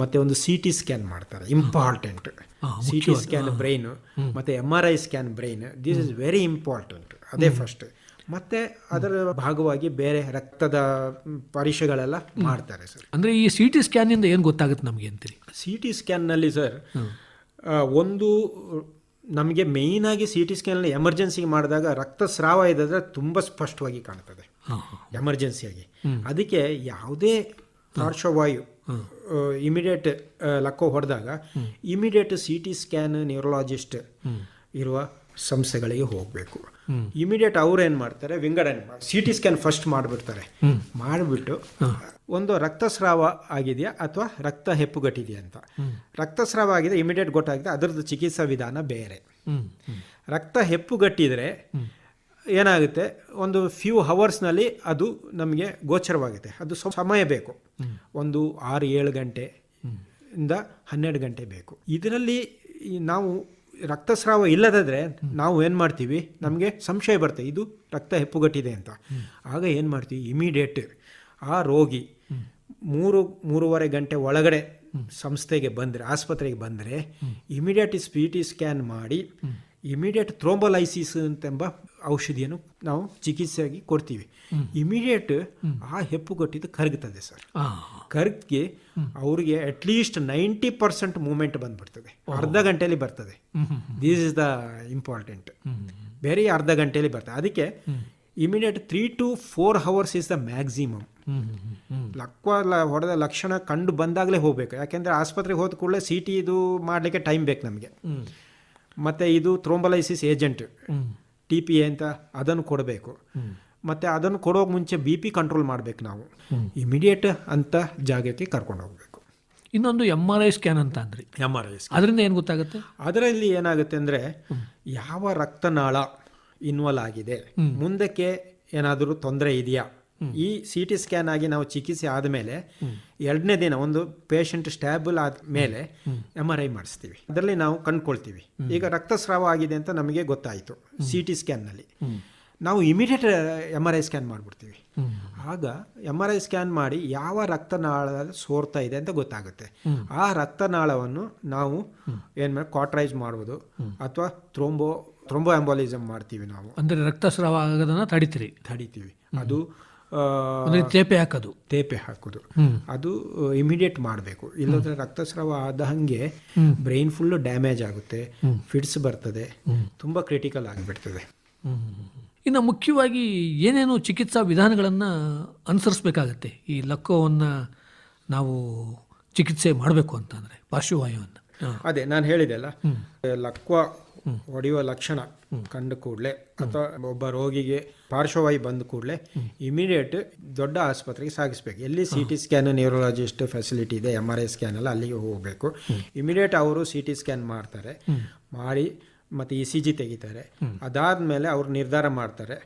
ಮತ್ತೆ ಒಂದು ಸಿ ಟಿ ಸ್ಕ್ಯಾನ್ ಮಾಡ್ತಾರೆ important C T scan brain ಮತ್ತೆ M R I scan brain this is very important ಅದೇ ಫಸ್ಟ್ ಮತ್ತೆ ಅದರ ಭಾಗವಾಗಿ ಬೇರೆ ರಕ್ತದ ಪರೀಕ್ಷೆಗಳೆಲ್ಲ ಮಾಡ್ತಾರೆ ಸರ್ ಅಂದ್ರೆ ಈ ಸಿ ಟಿ ಸ್ಕ್ಯಾನಿಂದ ಏನು ಗೊತ್ತಾಗುತ್ತೆ ನಮಗೆ ಅಂತೀರಿ? ಸಿ ಟಿ ಸ್ಕ್ಯಾನ್ನಲ್ಲಿ ಸರ್ ಒಂದು ನಮಗೆ ಮೇಯ್ನ್ ಆಗಿ ಸಿ ಟಿ ಸ್ಕ್ಯಾನಲ್ಲಿ ಎಮರ್ಜೆನ್ಸಿಗೆ ಮಾಡಿದಾಗ ರಕ್ತಸ್ರಾವ ಇದ್ದರೆ ತುಂಬ ಸ್ಪಷ್ಟವಾಗಿ ಕಾಣ್ತದೆ. ಎಮರ್ಜೆನ್ಸಿಯಾಗಿ. ಅದಕ್ಕೆ ಯಾವುದೇ ಪಾರ್ಶ್ವವಾಯು ಇಮಿಡಿಯೇಟ್ ಲಕ್ಕೋ ಹೊಡೆದಾಗ immediate C T scan neurologist ಇರುವ ಸಂಸ್ಥೆಗಳಿಗೆ ಹೋಗಬೇಕು. ಇಮಿಡಿಯೇಟ್ ಅವ್ರು ಏನು ಮಾಡ್ತಾರೆ? ವಿಂಗಡಣೆ ಸಿ ಟಿ ಸ್ಕ್ಯಾನ್ ಫಸ್ಟ್ ಮಾಡಿಬಿಡ್ತಾರೆ. ಮಾಡಿಬಿಟ್ಟು ಒಂದು ರಕ್ತಸ್ರಾವ ಆಗಿದೆಯಾ ಅಥವಾ ರಕ್ತ ಹೆಪ್ಪುಗಟ್ಟಿದೆಯಾ ಅಂತ. ರಕ್ತಸ್ರಾವ ಆಗಿದೆ ಇಮಿಡಿಯೇಟ್ ಗೊತ್ತಾಗಿದೆ ಅದರದ್ದು ಚಿಕಿತ್ಸಾ ವಿಧಾನ ಬೇರೆ. ರಕ್ತ ಹೆಪ್ಪುಗಟ್ಟಿದರೆ ಏನಾಗುತ್ತೆ? ಒಂದು ಫ್ಯೂ ಹವರ್ಸ್ನಲ್ಲಿ ಅದು ನಮಗೆ ಗೋಚರವಾಗುತ್ತೆ. ಅದು ಸಮಯ ಬೇಕು. ಒಂದು ಆರು, ಏಳು ಗಂಟೆ ಇಂದ ಹನ್ನೆರಡು ಗಂಟೆ ಬೇಕು. ಇದರಲ್ಲಿ ನಾವು ರಕ್ತಸ್ರಾವ ಇಲ್ಲದಾದರೆ ನಾವು ಏನು ಮಾಡ್ತೀವಿ? ನಮಗೆ ಸಂಶಯ ಬರುತ್ತೆ. ಇದು ರಕ್ತ ಹೆಪ್ಪುಗಟ್ಟಿದೆ ಅಂತ. ಆಗ ಏನು ಮಾಡ್ತೀವಿ? ಇಮಿಡಿಯೇಟ್ ಆ ರೋಗಿ ಮೂರು, ಮೂರುವರೆ ಗಂಟೆ ಒಳಗಡೆ ಸಂಸ್ಥೆಗೆ ಬಂದರೆ, ಆಸ್ಪತ್ರೆಗೆ ಬಂದರೆ ಇಮಿಡಿಯೇಟ್ ಸಿ ಟಿ ಸ್ಕ್ಯಾನ್ ಮಾಡಿ ಇಮಿಡಿಯೇಟ್ ಥ್ರೋಂಬಲೈಸಿಸ್ ಅಂತೆಂಬ ಔಷಧಿಯನ್ನು ನಾವು ಚಿಕಿತ್ಸೆಯಾಗಿ ಕೊಡ್ತೀವಿ. ಇಮಿಡಿಯೇಟ್ ಆ ಹೆಪ್ಪುಗಟ್ಟಿದ್ದು ಕರಗ್ತದೆ ಸರ್. ಕರ್ಗ್ಗೆ ಅವ್ರಿಗೆ ಅಟ್ಲೀಸ್ಟ್ ನೈಂಟಿ ಪರ್ಸೆಂಟ್ ಮೂಮೆಂಟ್ ಬಂದ್ಬಿಡ್ತದೆ. ಅರ್ಧ ಗಂಟೆಯಲ್ಲಿ ಬರ್ತದೆ. ದಿಸ್ ಇಸ್ ದ ಇಂಪಾರ್ಟೆಂಟ್ ಬೇರೆ ಅರ್ಧ ಗಂಟೆಯಲ್ಲಿ ಬರ್ತದೆ. ಅದಕ್ಕೆ immediate three to four hours is the maximum ಲಕ್ವ ಹೊಡೆದ ಲಕ್ಷಣ ಕಂಡು ಬಂದಾಗಲೇ ಹೋಗಬೇಕು. ಯಾಕೆಂದರೆ ಆಸ್ಪತ್ರೆಗೆ ಹೋದ ಕೂಡಲೇ ಸಿ ಟಿ ಇದು ಮಾಡಲಿಕ್ಕೆ ಟೈಮ್ ಬೇಕು ನಮಗೆ. ಮತ್ತು ಇದು thrombolysis agent T P A ಅಂತ ಅದನ್ನು ಕೊಡಬೇಕು. ಮತ್ತು ಅದನ್ನು ಕೊಡೋಕೆ ಮುಂಚೆ ಬಿ ಪಿ ಕಂಟ್ರೋಲ್ ಮಾಡಬೇಕು ನಾವು. ಇಮಿಡಿಯೇಟ್ ಅಂತ ಜಾಗಕ್ಕೆ ಕರ್ಕೊಂಡು ಹೋಗಬೇಕು. ಇನ್ನೊಂದು ಎಂ ಆರ್ ಐ ಸ್ಕ್ಯಾನ್ ಅಂತ ಅಂದ್ರಿ. ಎಂ ಆರ್ ಐ ಅದರಿಂದ ಏನು ಗೊತ್ತಾಗುತ್ತೆ? ಅದರಲ್ಲಿ ಏನಾಗುತ್ತೆ ಅಂದರೆ ಯಾವ ರಕ್ತನಾಳ ಇನ್ವಾಲ್ ಆಗಿದೆ? ಮುಂದಕ್ಕೆ ಏನಾದರೂ ತೊಂದರೆ ಇದೆಯಾ? ಈ ಸಿ ಟಿ ಸ್ಕ್ಯಾನ್ ಆಗಿ ನಾವು ಚಿಕಿತ್ಸೆ ಆದಮೇಲೆ ಎರಡನೇ ದಿನ ಒಂದು ಪೇಷಂಟ್ ಸ್ಟ್ಯಾಬಲ್ ಆದಮೇಲೆ ಎಂ ಆರ್ ಐ ಮಾಡಿಸ್ತೀವಿ. ಅದರಲ್ಲಿ ನಾವು ಕಂಡ್ಕೊಳ್ತೀವಿ. ಈಗ ರಕ್ತಸ್ರಾವ ಆಗಿದೆ ಅಂತ ನಮಗೆ ಗೊತ್ತಾಯಿತು ಸಿ ಟಿ ಸ್ಕ್ಯಾನ್ನಲ್ಲಿ ನಾವು immediate M R I scan ಮಾಡಿಬಿಡ್ತೀವಿ. ಆಗ ಎಂ ಆರ್ ಐ ಸ್ಕ್ಯಾನ್ ಮಾಡಿ ಯಾವ ರಕ್ತನಾಳ ಸೋರ್ತಾ ಇದೆ ಅಂತ ಗೊತ್ತಾಗುತ್ತೆ. ಆ ರಕ್ತನಾಳವನ್ನು ನಾವು ಏನು ಮಾಡಿ ಕಾಟ್ರೈಸ್ ಮಾಡ್ಬೋದು ಅಥವಾ ಥ್ರೋಂಬೋ ಥ್ರೋಂಬೋ ಎಂಬಾಲಿಸಮ್ ಮಾಡ್ತೀವಿ ನಾವು. ಅಂದ್ರೆ ರಕ್ತಸ್ರಾವ ಆಗೋದನ್ನ ತಡಿತೀರಿ. ತಡಿತೀವಿ. ಅದು ತೇಪೆ ಹಾಕೋದು. ತೇಪೆ ಹಾಕೋದು. ಅದು ಇಮಿಡಿಯೇಟ್ ಮಾಡಬೇಕು. ಇಲ್ಲದ್ರೆ ರಕ್ತಸ್ರಾವ ಆದ ಹಾಗೆ ಬ್ರೈನ್ ಫುಲ್ ಡ್ಯಾಮೇಜ್ ಆಗುತ್ತೆ ಫಿಟ್ಸ್ ಬರ್ತದೆ ತುಂಬ ಕ್ರಿಟಿಕಲ್ ಆಗಿಬಿಡ್ತದೆ. ಇನ್ನು ಮುಖ್ಯವಾಗಿ ಏನೇನು ಚಿಕಿತ್ಸಾ ವಿಧಾನಗಳನ್ನು ಅನುಸರಿಸಬೇಕಾಗತ್ತೆ? ಈ ಲಕ್ಕವನ್ನು ನಾವು ಚಿಕಿತ್ಸೆ ಮಾಡಬೇಕು ಅಂತಂದರೆ ಪಾರ್ಶ್ವವಾಯುವನ್ನು. ಅದೇ ನಾನು ಹೇಳಿದೆ ಅಲ್ಲ? ಲಕ್ವ ಹೊಡೆಯುವ ಲಕ್ಷಣ ಕಂಡು ಕೂಡಲೇ ಅಥವಾ ಒಬ್ಬ ರೋಗಿಗೆ ಪಾರ್ಶ್ವವಾಯು ಬಂದ ಕೂಡಲೇ ಇಮಿಡಿಯೇಟ್ ದೊಡ್ಡ ಆಸ್ಪತ್ರೆಗೆ ಸಾಗಿಸ್ಬೇಕು. ಎಲ್ಲಿ C T scan neurologist facility ಇದೆ ಎಂ ಆರ್ ಐ ಸ್ಕ್ಯಾನ್ ಎಲ್ಲ ಅಲ್ಲಿಗೆ ಹೋಗಬೇಕು. ಇಮಿಡಿಯೇಟ್ ಅವರು ಸಿ ಟಿ ಸ್ಕ್ಯಾನ್ ಮಾಡ್ತಾರೆ. ಮಾಡಿ ಮತ್ತು ಇ ಸಿ ಜಿ ತೆಗಿತಾರೆ. ಅದಾದ್ಮೇಲೆ ಅವ್ರು ನಿರ್ಧಾರ ಮಾಡ್ತಾರೆ.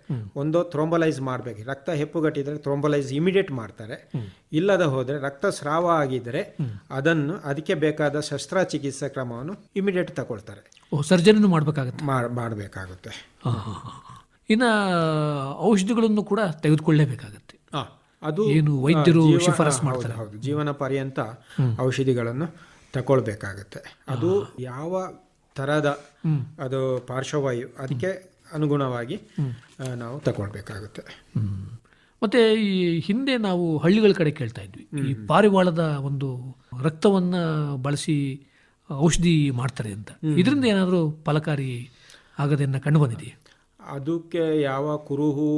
ಒಂದು ಥ್ರೋಂಬಲೈಸ್ ಮಾಡಬೇಕು. ರಕ್ತ ಹೆಪ್ಪುಗಟ್ಟಿದ್ರೆ ಥ್ರೋಂಬಲೈಸ್ ಇಮಿಡಿಯೇಟ್ ಮಾಡ್ತಾರೆ. ಇಲ್ಲದ ಹೋದರೆ ರಕ್ತ ಸ್ರಾವ ಆಗಿದ್ದರೆ ಅದನ್ನು ಅದಕ್ಕೆ ಬೇಕಾದ ಶಸ್ತ್ರಚಿಕಿತ್ಸಾ ಕ್ರಮವನ್ನು ಇಮಿಡಿಯೇಟ್ ತಗೊಳ್ತಾರೆ. ಸರ್ಜರಿನೂ ಮಾಡಬೇಕಾಗುತ್ತೆ? ಮಾಡಬೇಕಾಗುತ್ತೆ. ಇನ್ನು ಔಷಧಿಗಳನ್ನು ಕೂಡ ತೆಗೆದುಕೊಳ್ಳೇಬೇಕಾಗತ್ತೆ. ಅದು ಏನು ವೈದ್ಯರು ಶಿಫಾರಸ್ ಮಾಡ್ತಾರೆ. ಹೌದು. ಜೀವನ ಪರ್ಯಂತ ಔಷಧಿಗಳನ್ನು ತಗೊಳ್ಬೇಕಾಗತ್ತೆ. ಅದು ಯಾವ ತರಹದ ಅದು ಪಾರ್ಶ್ವವಾಯು ಅದಕ್ಕೆ ಅನುಗುಣವಾಗಿ ನಾವು ತಗೊಳ್ಬೇಕಾಗುತ್ತೆ. ಹ್ಮ್. ಮತ್ತೆ ಈ ಹಿಂದೆ ನಾವು ಹಳ್ಳಿಗಳ ಕಡೆ ಕೇಳ್ತಾ ಇದ್ವಿ. ಈ ಪಾರಿವಾಳದ ಒಂದು ರಕ್ತವನ್ನ ಬಳಸಿ ಔಷಧಿ ಮಾಡ್ತಾರೆ ಅಂತ. ಇದರಿಂದ ಏನಾದರೂ ಫಲಕಾರಿ ಆಗದನ್ನ ಕಂಡು ಬಂದಿದೆಯಾ? ಅದಕ್ಕೆ ಯಾವ ಕುರುಹು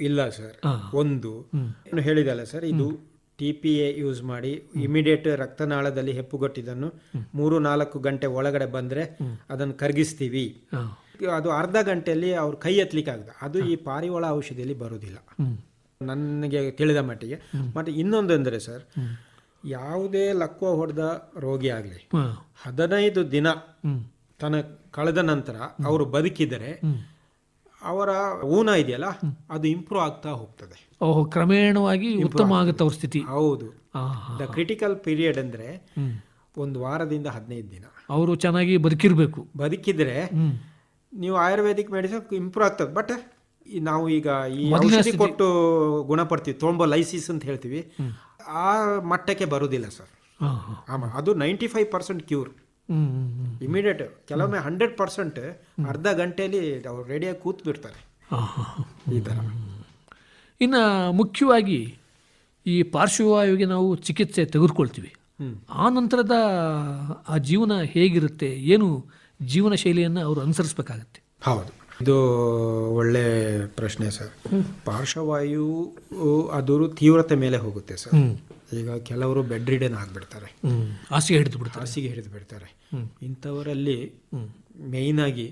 ಇಲ್ಲ ಸರ್. ಒಂದು. ಹೇಳಿದಲ್ಲ ಸರ್ ಇದು ಟಿ ಪಿ ಎ ಯೂಸ್ ಮಾಡಿ ಇಮಿಡಿಯೇಟ್ ರಕ್ತನಾಳದಲ್ಲಿ ಹೆಪ್ಪುಗಟ್ಟಿದನ್ನು ಮೂರು ನಾಲ್ಕು ಗಂಟೆ ಒಳಗಡೆ ಬಂದ್ರೆ ಅದನ್ನು ಕರಗಿಸ್ತೀವಿ. ಅದು ಅರ್ಧ ಗಂಟೆಯಲ್ಲಿ ಅವ್ರ ಕೈ ಎತ್ತಲಿಕ್ಕೆ ಆಗುತ್ತೆ ಅದು ಈ ಪಾರಿವಾಳ ಔಷಧಿಯಲ್ಲಿ ಬರೋದಿಲ್ಲ. ನನಗೆ ತಿಳಿದ ಮಟ್ಟಿಗೆ. ಮತ್ತೆ ಇನ್ನೊಂದು ಅಂದರೆ ಸರ್ ಯಾವುದೇ ಲಕ್ವ ಹೊಡೆದ ರೋಗಿ ಆಗಲಿ ಹದಿನೈದು ದಿನ ತನ್ನ ಕಳೆದ ನಂತರ ಅವರು ಬದುಕಿದರೆ ಅವರ ಊನ ಇದೆಯಲ್ಲ ಅದು ಇಂಪ್ರೂವ್ ಆಗ್ತಾ ಹೋಗ್ತದೆ. ಓಹೋ ಕ್ರಮೇಣವಾಗಿ ಉತ್ತಮ ಆಗುತ್ತೆ ಅವ್ರ ಸ್ಥಿತಿ? ಹೌದು. ದ ಕ್ರಿಟಿಕಲ್ ಪೀರಿಯಡ್ ಅಂದ್ರೆ ಒಂದು ವಾರದಿಂದ ಹದಿನೈದು ದಿನ. ಅವರು ಚೆನ್ನಾಗಿ ಬದುಕಿರಬೇಕು. ಬದುಕಿದ್ರೆ ನೀವು ಆಯುರ್ವೇದಿಕ್ ಮೆಡಿಸಿನ್ ಇಂಪ್ರೂವ್ ಆಗ್ತದೆ. ಬಟ್ ನಾವು ಈಗ ಈ ಔಷಧಿ ಕೊಟ್ಟು ಗುಣಪಡ್ತೀವಿ ಥ್ರೋಂಬೋಲೈಸಿಸ್ ಅಂತ ಹೇಳ್ತೀವಿ. ಆ ಮಟ್ಟಕ್ಕೆ ಬರುವುದಿಲ್ಲ ಸರ್. ಅದು ninety five percent cure immediate ಕೆಲವೊಮ್ಮೆ ಹಂಡ್ರೆಡ್ ಪರ್ಸೆಂಟ್ ಅರ್ಧ ಗಂಟೆಯಲ್ಲಿ ಅವ್ರು ರೆಡಿಯಾಗಿ ಕೂತ್ ಬಿಡ್ತಾರೆ ಈ ಥರ ಇನ್ನು ಮುಖ್ಯವಾಗಿ ಈ ಪಾರ್ಶ್ವವಾಯುವಿಗೆ ನಾವು ಚಿಕಿತ್ಸೆ ತೆಗೆದುಕೊಳ್ತೀವಿ. ಆ ನಂತರದ ಆ ಜೀವನ ಹೇಗಿರುತ್ತೆ ಏನು ಜೀವನ ಶೈಲಿಯನ್ನು ಅವರು ಅನುಸರಿಸಬೇಕಾಗತ್ತೆ? ಹೌದು. ಇದು ಒಳ್ಳೆ ಪ್ರಶ್ನೆ ಸರ್. ಪಾರ್ಶ್ವವಾಯು ಅದರ ತೀವ್ರತೆ ಮೇಲೆ ಹೋಗುತ್ತೆ ಸರ್. ಈಗ ಕೆಲವರು ಬೆಡ್ ರಿಡನ್ ಆಗಿಬಿಡ್ತಾರೆ. ಹಾಸಿಗೆ ಹಿಡಿದು ಬಿಡ್ತಾರೆ. ಹಾಸಿಗೆ ಹಿಡಿದು ಬಿಡ್ತಾರೆ. ಇಂಥವರಲ್ಲಿ ಮೇಯ್ನ್ ಆಗಿ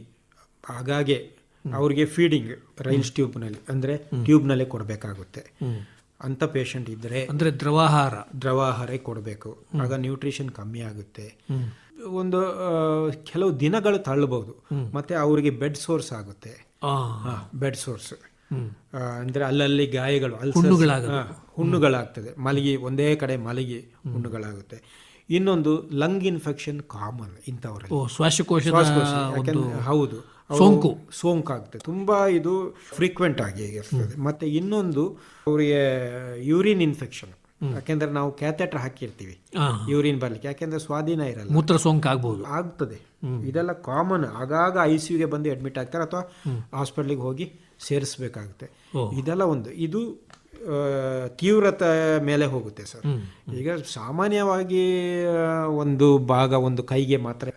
ಆಗಾಗೆ ಅವ್ರಿಗೆ ಫೀಡಿಂಗ್ ರೈಲ್ಸ್ ಟ್ಯೂಬ್ನಲ್ಲಿ ಅಂದರೆ ಟ್ಯೂಬ್ನಲ್ಲೇ ಕೊಡಬೇಕಾಗುತ್ತೆ. ಅಂಥ ಪೇಷಂಟ್ ಇದ್ದರೆ ಅಂದ್ರೆ ದ್ರವಾಹಾರ. ದ್ರವಾಹಾರ ಕೊಡಬೇಕು. ಆಗ ನ್ಯೂಟ್ರಿಷನ್ ಕಮ್ಮಿ ಆಗುತ್ತೆ. ಒಂದು ಕೆಲವು ದಿನಗಳು ತಳ್ಳಬಹುದು. ಮತ್ತೆ ಅವರಿಗೆ ಬೆಡ್ ಸೋರ್ಸ್ ಆಗುತ್ತೆ. Bed sores. ಅಂದ್ರೆ ಅಲ್ಲಲ್ಲಿ ಗಾಯಗಳು ಅಲ್ಲಿ ಹುಣ್ಣುಗಳಾಗ್ತದೆ. ಮಲಗಿ ಒಂದೇ ಕಡೆ ಮಲಗಿ ಹುಣ್ಣುಗಳಾಗುತ್ತೆ. ಇನ್ನೊಂದು ಲಂಗ್ ಇನ್ಫೆಕ್ಷನ್ ಕಾಮನ್ ಇಂಥವ್ರಲ್ಲಿ. ಹೌದು. ಸೋಂಕು. ಸೋಂಕಾಗ್ತದೆ. ತುಂಬಾ ಇದು ಫ್ರೀಕ್ವೆಂಟ್ ಆಗಿ ಇರ್ತದೆ ಮತ್ತೆ ಇನ್ನೊಂದು ಅವರಿಗೆ ಯೂರಿನ್ ಇನ್ಫೆಕ್ಷನ್ ಯಾಕೆಂದ್ರೆ ನಾವು ಕ್ಯಾಥೆಟರ್ ಹಾಕಿರ್ತೀವಿ ಯೂರಿನ್ ಬರ್ಲಿಕ್ಕೆ. ಯಾಕೆಂದ್ರೆ ಸ್ವಾಧೀನ ಇರಲ್ಲ. ಮೂತ್ರ ಸೋಂಕು ಆಗ್ಬೋದು ಆಗ್ತದೆ ಇದೆಲ್ಲ ಕಾಮನ್ ಆಗಾಗ ಐ ಸಿ ಯುಗೆ ಬಂದು ಅಡ್ಮಿಟ್ ಆಗ್ತಾರೆ ಅಥವಾ ಹಾಸ್ಪಿಟ್ಲಿಗೆ ಹೋಗಿ ಸೇರಿಸ್ಬೇಕಾಗುತ್ತೆ. ಇದೆಲ್ಲ ಒಂದು. ಇದು ತೀವ್ರತ ತೀವ್ರತೆ ಮೇಲೆ ಹೋಗುತ್ತೆ ಸರ್. ಈಗ ಸಾಮಾನ್ಯವಾಗಿ ಒಂದು ಭಾಗ ಒಂದು ಕೈಗೆ ಮಾತ್ರ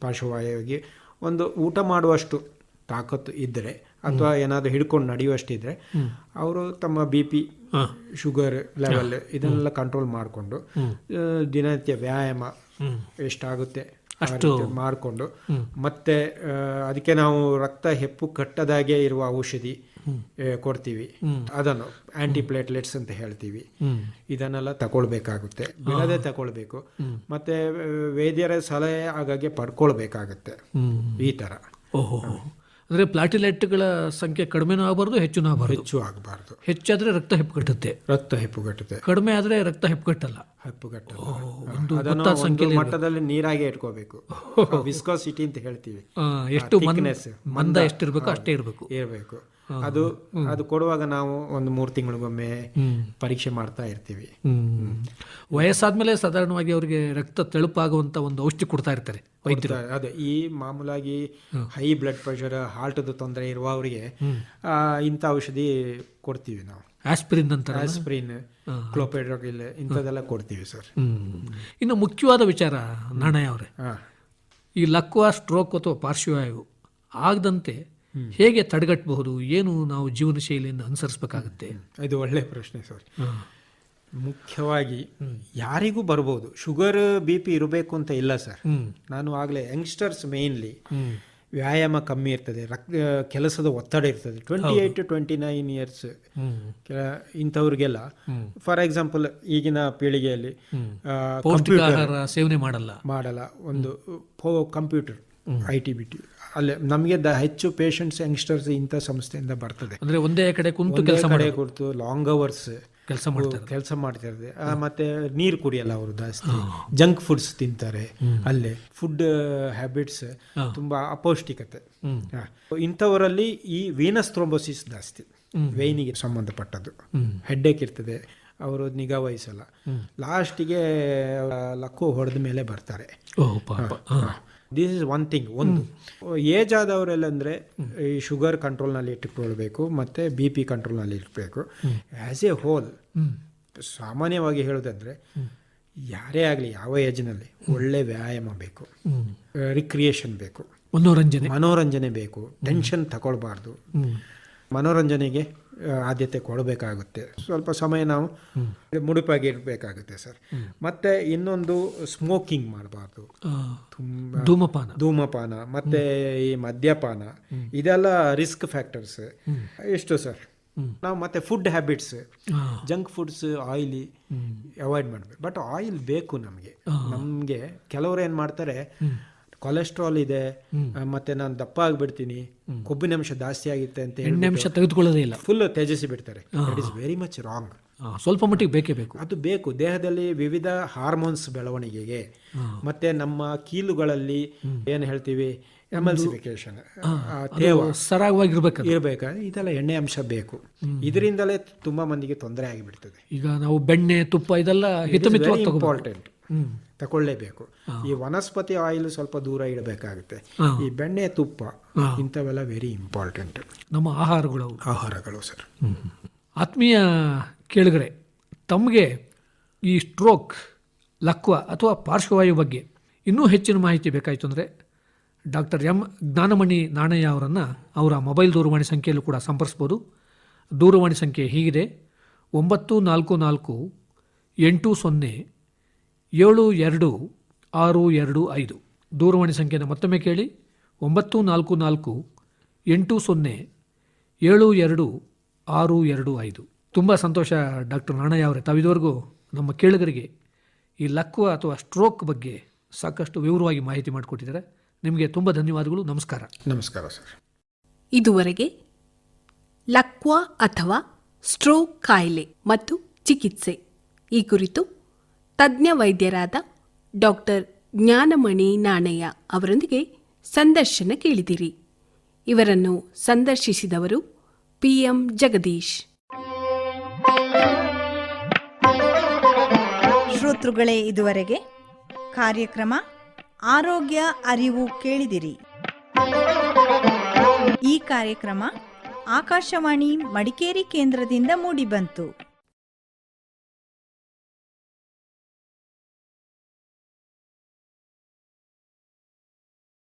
ಪಾರ್ಶ್ವವಾಯುವಿಗೆ ಒಂದು ಊಟ ಮಾಡುವಷ್ಟು ತಾಕತ್ತು ಇದ್ದರೆ ಅಥವಾ ಏನಾದರೂ ಹಿಡ್ಕೊಂಡು ನಡೆಯುವಷ್ಟಿದ್ರೆ ಅವರು ತಮ್ಮ ಬಿ ಪಿ ಶುಗರ್ ಲೆವೆಲ್ ಇದನ್ನೆಲ್ಲ ಕಂಟ್ರೋಲ್ ಮಾಡಿಕೊಂಡು ದಿನನಿತ್ಯ ವ್ಯಾಯಾಮ ಎಷ್ಟಾಗುತ್ತೆ ಅಷ್ಟು ಮಾಡಿಕೊಂಡು ಮತ್ತೆ ಅದಕ್ಕೆ ನಾವು ರಕ್ತ ಹೆಪ್ಪು ಕಟ್ಟದಾಗೆ ಇರುವ ಔಷಧಿ ಕೊಡ್ತೀವಿ. ಅದನ್ನು ಆಂಟಿ ಪ್ಲೇಟ್ಲೆಟ್ಸ್ ಅಂತ ಹೇಳ್ತೀವಿ. ಇದನ್ನೆಲ್ಲ ತಗೊಳ್ಬೇಕಾಗುತ್ತೆ. ಬಿಡದೇ ತಗೊಳ್ಬೇಕು. ಮತ್ತೆ ವೈದ್ಯರ ಸಲಹೆ ಆಗಾಗ್ಗೆ ಪಡ್ಕೊಳ್ಬೇಕಾಗುತ್ತೆ. ಈ ತರ. ಓಹೋ. ಅಂದ್ರೆ ಪ್ಲಾಟಿಲೆಟ್ಗಳ ಸಂಖ್ಯೆ ಕಡಿಮೆನೂ ಆಗಬಾರ್ದು ಹೆಚ್ಚು ಆಗಬಾರ್ದು? ಹೆಚ್ಚು ಆಗಬಾರ್ದು. ಹೆಚ್ಚಾದ್ರೆ ರಕ್ತ ಹೆಪ್ಪುಗಟ್ಟುತ್ತೆ. ರಕ್ತ ಹೆಪ್ಪುಗಟ್ಟುತ್ತೆ. ಕಡಿಮೆ ಆದ್ರೆ ರಕ್ತ ಹೆಪ್ಪುಗಟ್ಟಲ್ಲ? ಹೆಪ್ಪುಗಟ್ಟಲ್ಲ. ಮಟ್ಟದಲ್ಲಿ ನೀರಾಗೆ ಇಟ್ಕೋಬೇಕು. ವಿಸ್ಕೋಸಿಟಿ ಅಂತ ಹೇಳ್ತೀವಿ. ಎಷ್ಟು ಮಂದ ಎಷ್ಟಿರ್ಬೇಕು ಅಷ್ಟೇ ಇರಬೇಕು. ಇರಬೇಕು. ಅದು ಅದು ಕೊಡುವಾಗ ನಾವು ಒಂದು ಮೂರು ತಿಂಗಳಿಗೊಮ್ಮೆ ಪರೀಕ್ಷೆ ಮಾಡ್ತಾ ಇರ್ತೀವಿ. ವಯಸ್ಸಾದ್ಮೇಲೆ ಸಾಧಾರಣವಾಗಿ ಅವರಿಗೆ ರಕ್ತ ತೆಳುಪಾಗುವಂತ ಒಂದು ಔಷಧಿ ಕೊಡ್ತಾ ಇರ್ತಾರೆ ವೈದ್ಯರು. ಅದೇ ಈ ಮಾಮೂಲಾಗಿ ಹೈ ಬ್ಲಡ್ ಪ್ರೆಷರ್ ಹಾರ್ಟ್ದು ತೊಂದರೆ ಇರುವ ಅವರಿಗೆ ಇಂಥ ಔಷಧಿ ಕೊಡ್ತೀವಿ ನಾವು. ಆಸ್ಪಿರಿನ್ ನಂತರ ಆಸ್ಪ್ರಿನ್ ಕ್ಲೋಪೆಡ್ರೋಗಿಲ್ ಇಂಥದ್ದೆಲ್ಲ ಕೊಡ್ತೀವಿ ಸರ್. ಹ್ಮ್. ಇನ್ನು ಮುಖ್ಯವಾದ ವಿಚಾರ ನಾಣಯ್ಯ ಅವರೇ. ಈ ಲಕ್ವಾ ಸ್ಟ್ರೋಕ್ ಅಥವಾ ಪಾರ್ಶ್ವವಾಯು ಆಗದಂತೆ ಹೇಗೆ ತಡೆಗಟ್ಟಬಹುದು? ಏನು ನಾವು ಜೀವನ ಶೈಲಿಯನ್ನು ಅನುಸರಿಸಬೇಕಾಗುತ್ತೆ? ಇದು ಒಳ್ಳೆ ಪ್ರಶ್ನೆ ಸರ್. ಮುಖ್ಯವಾಗಿ ಯಾರಿಗೂ ಬರ್ಬೋದು. ಶುಗರ್ ಬಿ ಪಿ ಇರಬೇಕು ಅಂತ ಇಲ್ಲ ಸರ್. ನಾನು ಆಗಲೇ ಯಂಗ್ಸ್ಟರ್ಸ್ ಮೇನ್ಲಿ ವ್ಯಾಯಾಮ ಕಮ್ಮಿ ಇರ್ತದೆ ರಕ್ ಕೆಲಸದ ಒತ್ತಡ ಇರ್ತದೆ. Twenty eight to twenty nine years ಇಂಥವ್ರಿಗೆಲ್ಲ. For example ಈಗಿನ ಪೀಳಿಗೆಯಲ್ಲಿ ಸೇವನೆ ಮಾಡಲ್ಲ. ಮಾಡಲ್ಲ. ಒಂದು computer I T B T. ಅಲ್ಲೇ ನಮಗೆ ದ ಹೆಚ್ಚು ಪೇಷಂಟ್ಸ್ ಯಂಗ್ಸ್ಟರ್ಸ್ ಇಂಥ ಸಂಸ್ಥೆಯಿಂದ ಬರ್ತದೆ. ಅಂದ್ರೆ ಒಂದೇ ಕಡೆ ಕುಂತು ಕೆಲಸ ಮಾಡಿ ಕುರಿತು ಲಾಂಗ್ ಅವರ್ಸ್ ಕೆಲಸ ಮಾಡ್ತಾರೆ. ಕೆಲಸ ಮಾಡ್ತಿರ್ತಾರೆ ಮತ್ತೆ ನೀರು ಕುಡಿಯಲ್ಲ ಅವರು ಜಾಸ್ತಿ. ಜಂಕ್ ಫುಡ್ಸ್ ತಿಂತಾರೆ ಅಲ್ಲೇ. ಫುಡ್ ಹ್ಯಾಬಿಟ್ಸ್ ತುಂಬಾ ಅಪೌಷ್ಟಿಕತೆ. ಇಂಥವರಲ್ಲಿ ಈ ವೀನಸ್ ಥ್ರೋಂಬೋಸಿಸ್ ಜಾಸ್ತಿ. ವೇನಿಗೆ ಸಂಬಂಧಪಟ್ಟದ್ದು. ಹೆಡ್ಡೇಕ್ ಇರ್ತದೆ. ಅವರು ನಿಗಾ ವಹಿಸಲ್ಲ. ಲಾಸ್ಟಿಗೆ ಲಕ್ಕು ಹೊಡೆದ ಮೇಲೆ ಬರ್ತಾರೆ. ದಿಸ್ ಇಸ್ ಒನ್ ಥಿಂಗ್ ಒಂದು. ಏಜ್ ಆದವರೆಲ್ಲ ಅಂದರೆ ಈ ಶುಗರ್ ಕಂಟ್ರೋಲ್ನಲ್ಲಿ ಇಟ್ಟುಕೊಳ್ಬೇಕು ಮತ್ತು ಬಿ ಪಿ ಕಂಟ್ರೋಲ್ನಲ್ಲಿ ಇರಬೇಕು ಆ್ಯಸ್ ಎ ಹೋಲ್ ಸಾಮಾನ್ಯವಾಗಿ ಹೇಳೋದಂದರೆ ಯಾರೇ ಆಗಲಿ ಯಾವ ಏಜ್ನಲ್ಲಿ ಒಳ್ಳೆ ವ್ಯಾಯಾಮ ಬೇಕು. ರಿಕ್ರಿಯೇಷನ್ ಬೇಕು. ಮನೋರಂಜನೆ. ಮನೋರಂಜನೆ ಬೇಕು. ಟೆನ್ಷನ್ ತಗೊಳ್ಬಾರ್ದು. ಮನೋರಂಜನೆಗೆ ಆದ್ಯತೆ ಕೊಡಬೇಕಾಗುತ್ತೆ. ಸ್ವಲ್ಪ ಸಮಯ ನಾವು ಮುಡುಪಾಗಿ ಇರಬೇಕಾಗುತ್ತೆ ಸರ್. ಮತ್ತೆ ಇನ್ನೊಂದು ಸ್ಮೋಕಿಂಗ್ ಮಾಡಬಾರ್ದು. ತುಂಬ ಧೂಮಪಾನ. ಧೂಮಪಾನ ಮತ್ತೆ ಈ ಮದ್ಯಪಾನ ಇದೆಲ್ಲ ರಿಸ್ಕ್ ಫ್ಯಾಕ್ಟರ್ಸ್ ಎಷ್ಟು ಸರ್? ನಾವು ಮತ್ತೆ food habits junk foods oily avoid ಮಾಡಬೇಕು. ಬಟ್ ಆಯಿಲ್ ಬೇಕು ನಮಗೆ. ನಮಗೆ ಕೆಲವರು ಏನು ಮಾಡ್ತಾರೆ ಕೊಲೆಸ್ಟ್ರಾಲ್ ಇದೆ ಮತ್ತೆ ನಾನು ದಪ್ಪ ಆಗಿಬಿಡ್ತೀನಿ ಕೊಬ್ಬಿನಾಂಶ ಜಾಸ್ತಿ ಆಗುತ್ತೆ ಅಂತ ಎಣ್ಣೆ ಅಂಶ ತೆಗೆದುಕೊಳ್ಳೋದೇ ಇಲ್ಲ. ಫುಲ್ ತೇಜಸ್ಸಿ ಬಿಡ್ತಾರೆ. It is very much wrong ಸ್ವಲ್ಪ ಮಟ್ಟಿಗೆ ಬೇಕೇ ಬೇಕು. ಅದು ಬೇಕು. ದೇಹದಲ್ಲಿ ವಿವಿಧ ಹಾರ್ಮೋನ್ಸ್ ಬೆಳವಣಿಗೆಗೆ ಮತ್ತೆ ನಮ್ಮ ಕೀಲುಗಳಲ್ಲಿ ಏನು ಹೇಳ್ತೀವಿ? ಎಮಲ್ಸಿಫಿಕೇಶನ್ ಸರಾಗವಾಗಿ ಸರಾಗವಾಗಿರ್ಬೇಕು ಇರಬೇಕಾದ್ರೆ ಇದೆಲ್ಲ ಎಣ್ಣೆ ಅಂಶ ಬೇಕು. ಇದರಿಂದಲೇ ತುಂಬಾ ಮಂದಿಗೆ ತೊಂದರೆ ಆಗಿಬಿಡ್ತದೆ. ಈಗ ನಾವು ಬೆಣ್ಣೆ ತುಪ್ಪ ಇದೆಲ್ಲ ಇಂಪಾರ್ಟೆಂಟ್ ತಗೊಳ್ಳೇಬೇಕು ಈ ವನಸ್ಪತಿ ಆಯಿಲ್ ಸ್ವಲ್ಪ ದೂರ ಇಡಬೇಕಾಗುತ್ತೆ. ಈ ಬೆಣ್ಣೆ ತುಪ್ಪ ಇಂಥವೆಲ್ಲ ವೆರಿ ಇಂಪಾರ್ಟೆಂಟ್ ನಮ್ಮ ಆಹಾರಗಳು ಆಹಾರಗಳು ಸರ್ ಆತ್ಮೀಯ ಕೇಳಿದ್ರೆ ತಮಗೆ ಈ ಸ್ಟ್ರೋಕ್ ಲಕ್ವ ಅಥವಾ ಪಾರ್ಶ್ವವಾಯು ಬಗ್ಗೆ ಇನ್ನೂ ಹೆಚ್ಚಿನ ಮಾಹಿತಿ ಬೇಕಾಯಿತು ಅಂದರೆ ಡಾಕ್ಟರ್ ಎಂ ಜ್ಞಾನಮಣಿ ನಾಣಯ್ಯ ಅವರನ್ನು ಅವರ ಮೊಬೈಲ್ ದೂರವಾಣಿ ಸಂಖ್ಯೆಯಲ್ಲೂ ಕೂಡ ಸಂಪರ್ಸ್ಬೋದು. ದೂರವಾಣಿ ಸಂಖ್ಯೆ ಹೀಗಿದೆ. ಒಂಬತ್ತು ನಾಲ್ಕು ನಾಲ್ಕು ಎಂಟು ಸೊನ್ನೆ ಏಳು ಎರಡು ಆರು ಎರಡು ಐದು. ದೂರವಾಣಿ ಸಂಖ್ಯೆಯನ್ನು ಮತ್ತೊಮ್ಮೆ ಕೇಳಿ. ಒಂಬತ್ತು ನಾಲ್ಕು ನಾಲ್ಕು ಎಂಟು ಸೊನ್ನೆ ಏಳು ಎರಡು ಆರು ಎರಡು ಐದು. ತುಂಬ ಸಂತೋಷ ಡಾಕ್ಟರ್ ನಾಣಯ್ಯ ಅವರೇ. ತಾವಿದುವರೆಗೂ ನಮ್ಮ ಕೇಳುಗರಿಗೆ ಈ ಲಕ್ವ ಅಥವಾ ಸ್ಟ್ರೋಕ್ ಬಗ್ಗೆ ಸಾಕಷ್ಟು ವಿವರವಾಗಿ ಮಾಹಿತಿ ಮಾಡಿಕೊಟ್ಟಿದ್ದಾರೆ. ನಿಮಗೆ ತುಂಬ ಧನ್ಯವಾದಗಳು. ನಮಸ್ಕಾರ. ನಮಸ್ಕಾರ ಸರ್. ಇದುವರೆಗೆ ಲಕ್ವಾ ಅಥವಾ ಸ್ಟ್ರೋಕ್ ಕಾಯಿಲೆ ಮತ್ತು ಚಿಕಿತ್ಸೆ ಈ ಕುರಿತು ತಜ್ಞ ವೈದ್ಯರಾದ ಡಾಕ್ಟರ್ ಜ್ಞಾನಮಣಿ ನಾಣಯ್ಯ ಅವರೊಂದಿಗೆ ಸಂದರ್ಶನ ಕೇಳಿದಿರಿ. ಇವರನ್ನು ಸಂದರ್ಶಿಸಿದವರು ಪಿಎಂ ಜಗದೀಶ್. ಶ್ರೋತೃಗಳೇ, ಇದುವರೆಗೆ ಕಾರ್ಯಕ್ರಮ ಆರೋಗ್ಯ ಅರಿವು ಕೇಳಿದಿರಿ. ಈ ಕಾರ್ಯಕ್ರಮ ಆಕಾಶವಾಣಿ ಮಡಿಕೇರಿ ಕೇಂದ್ರದಿಂದ ಮೂಡಿಬಂತು.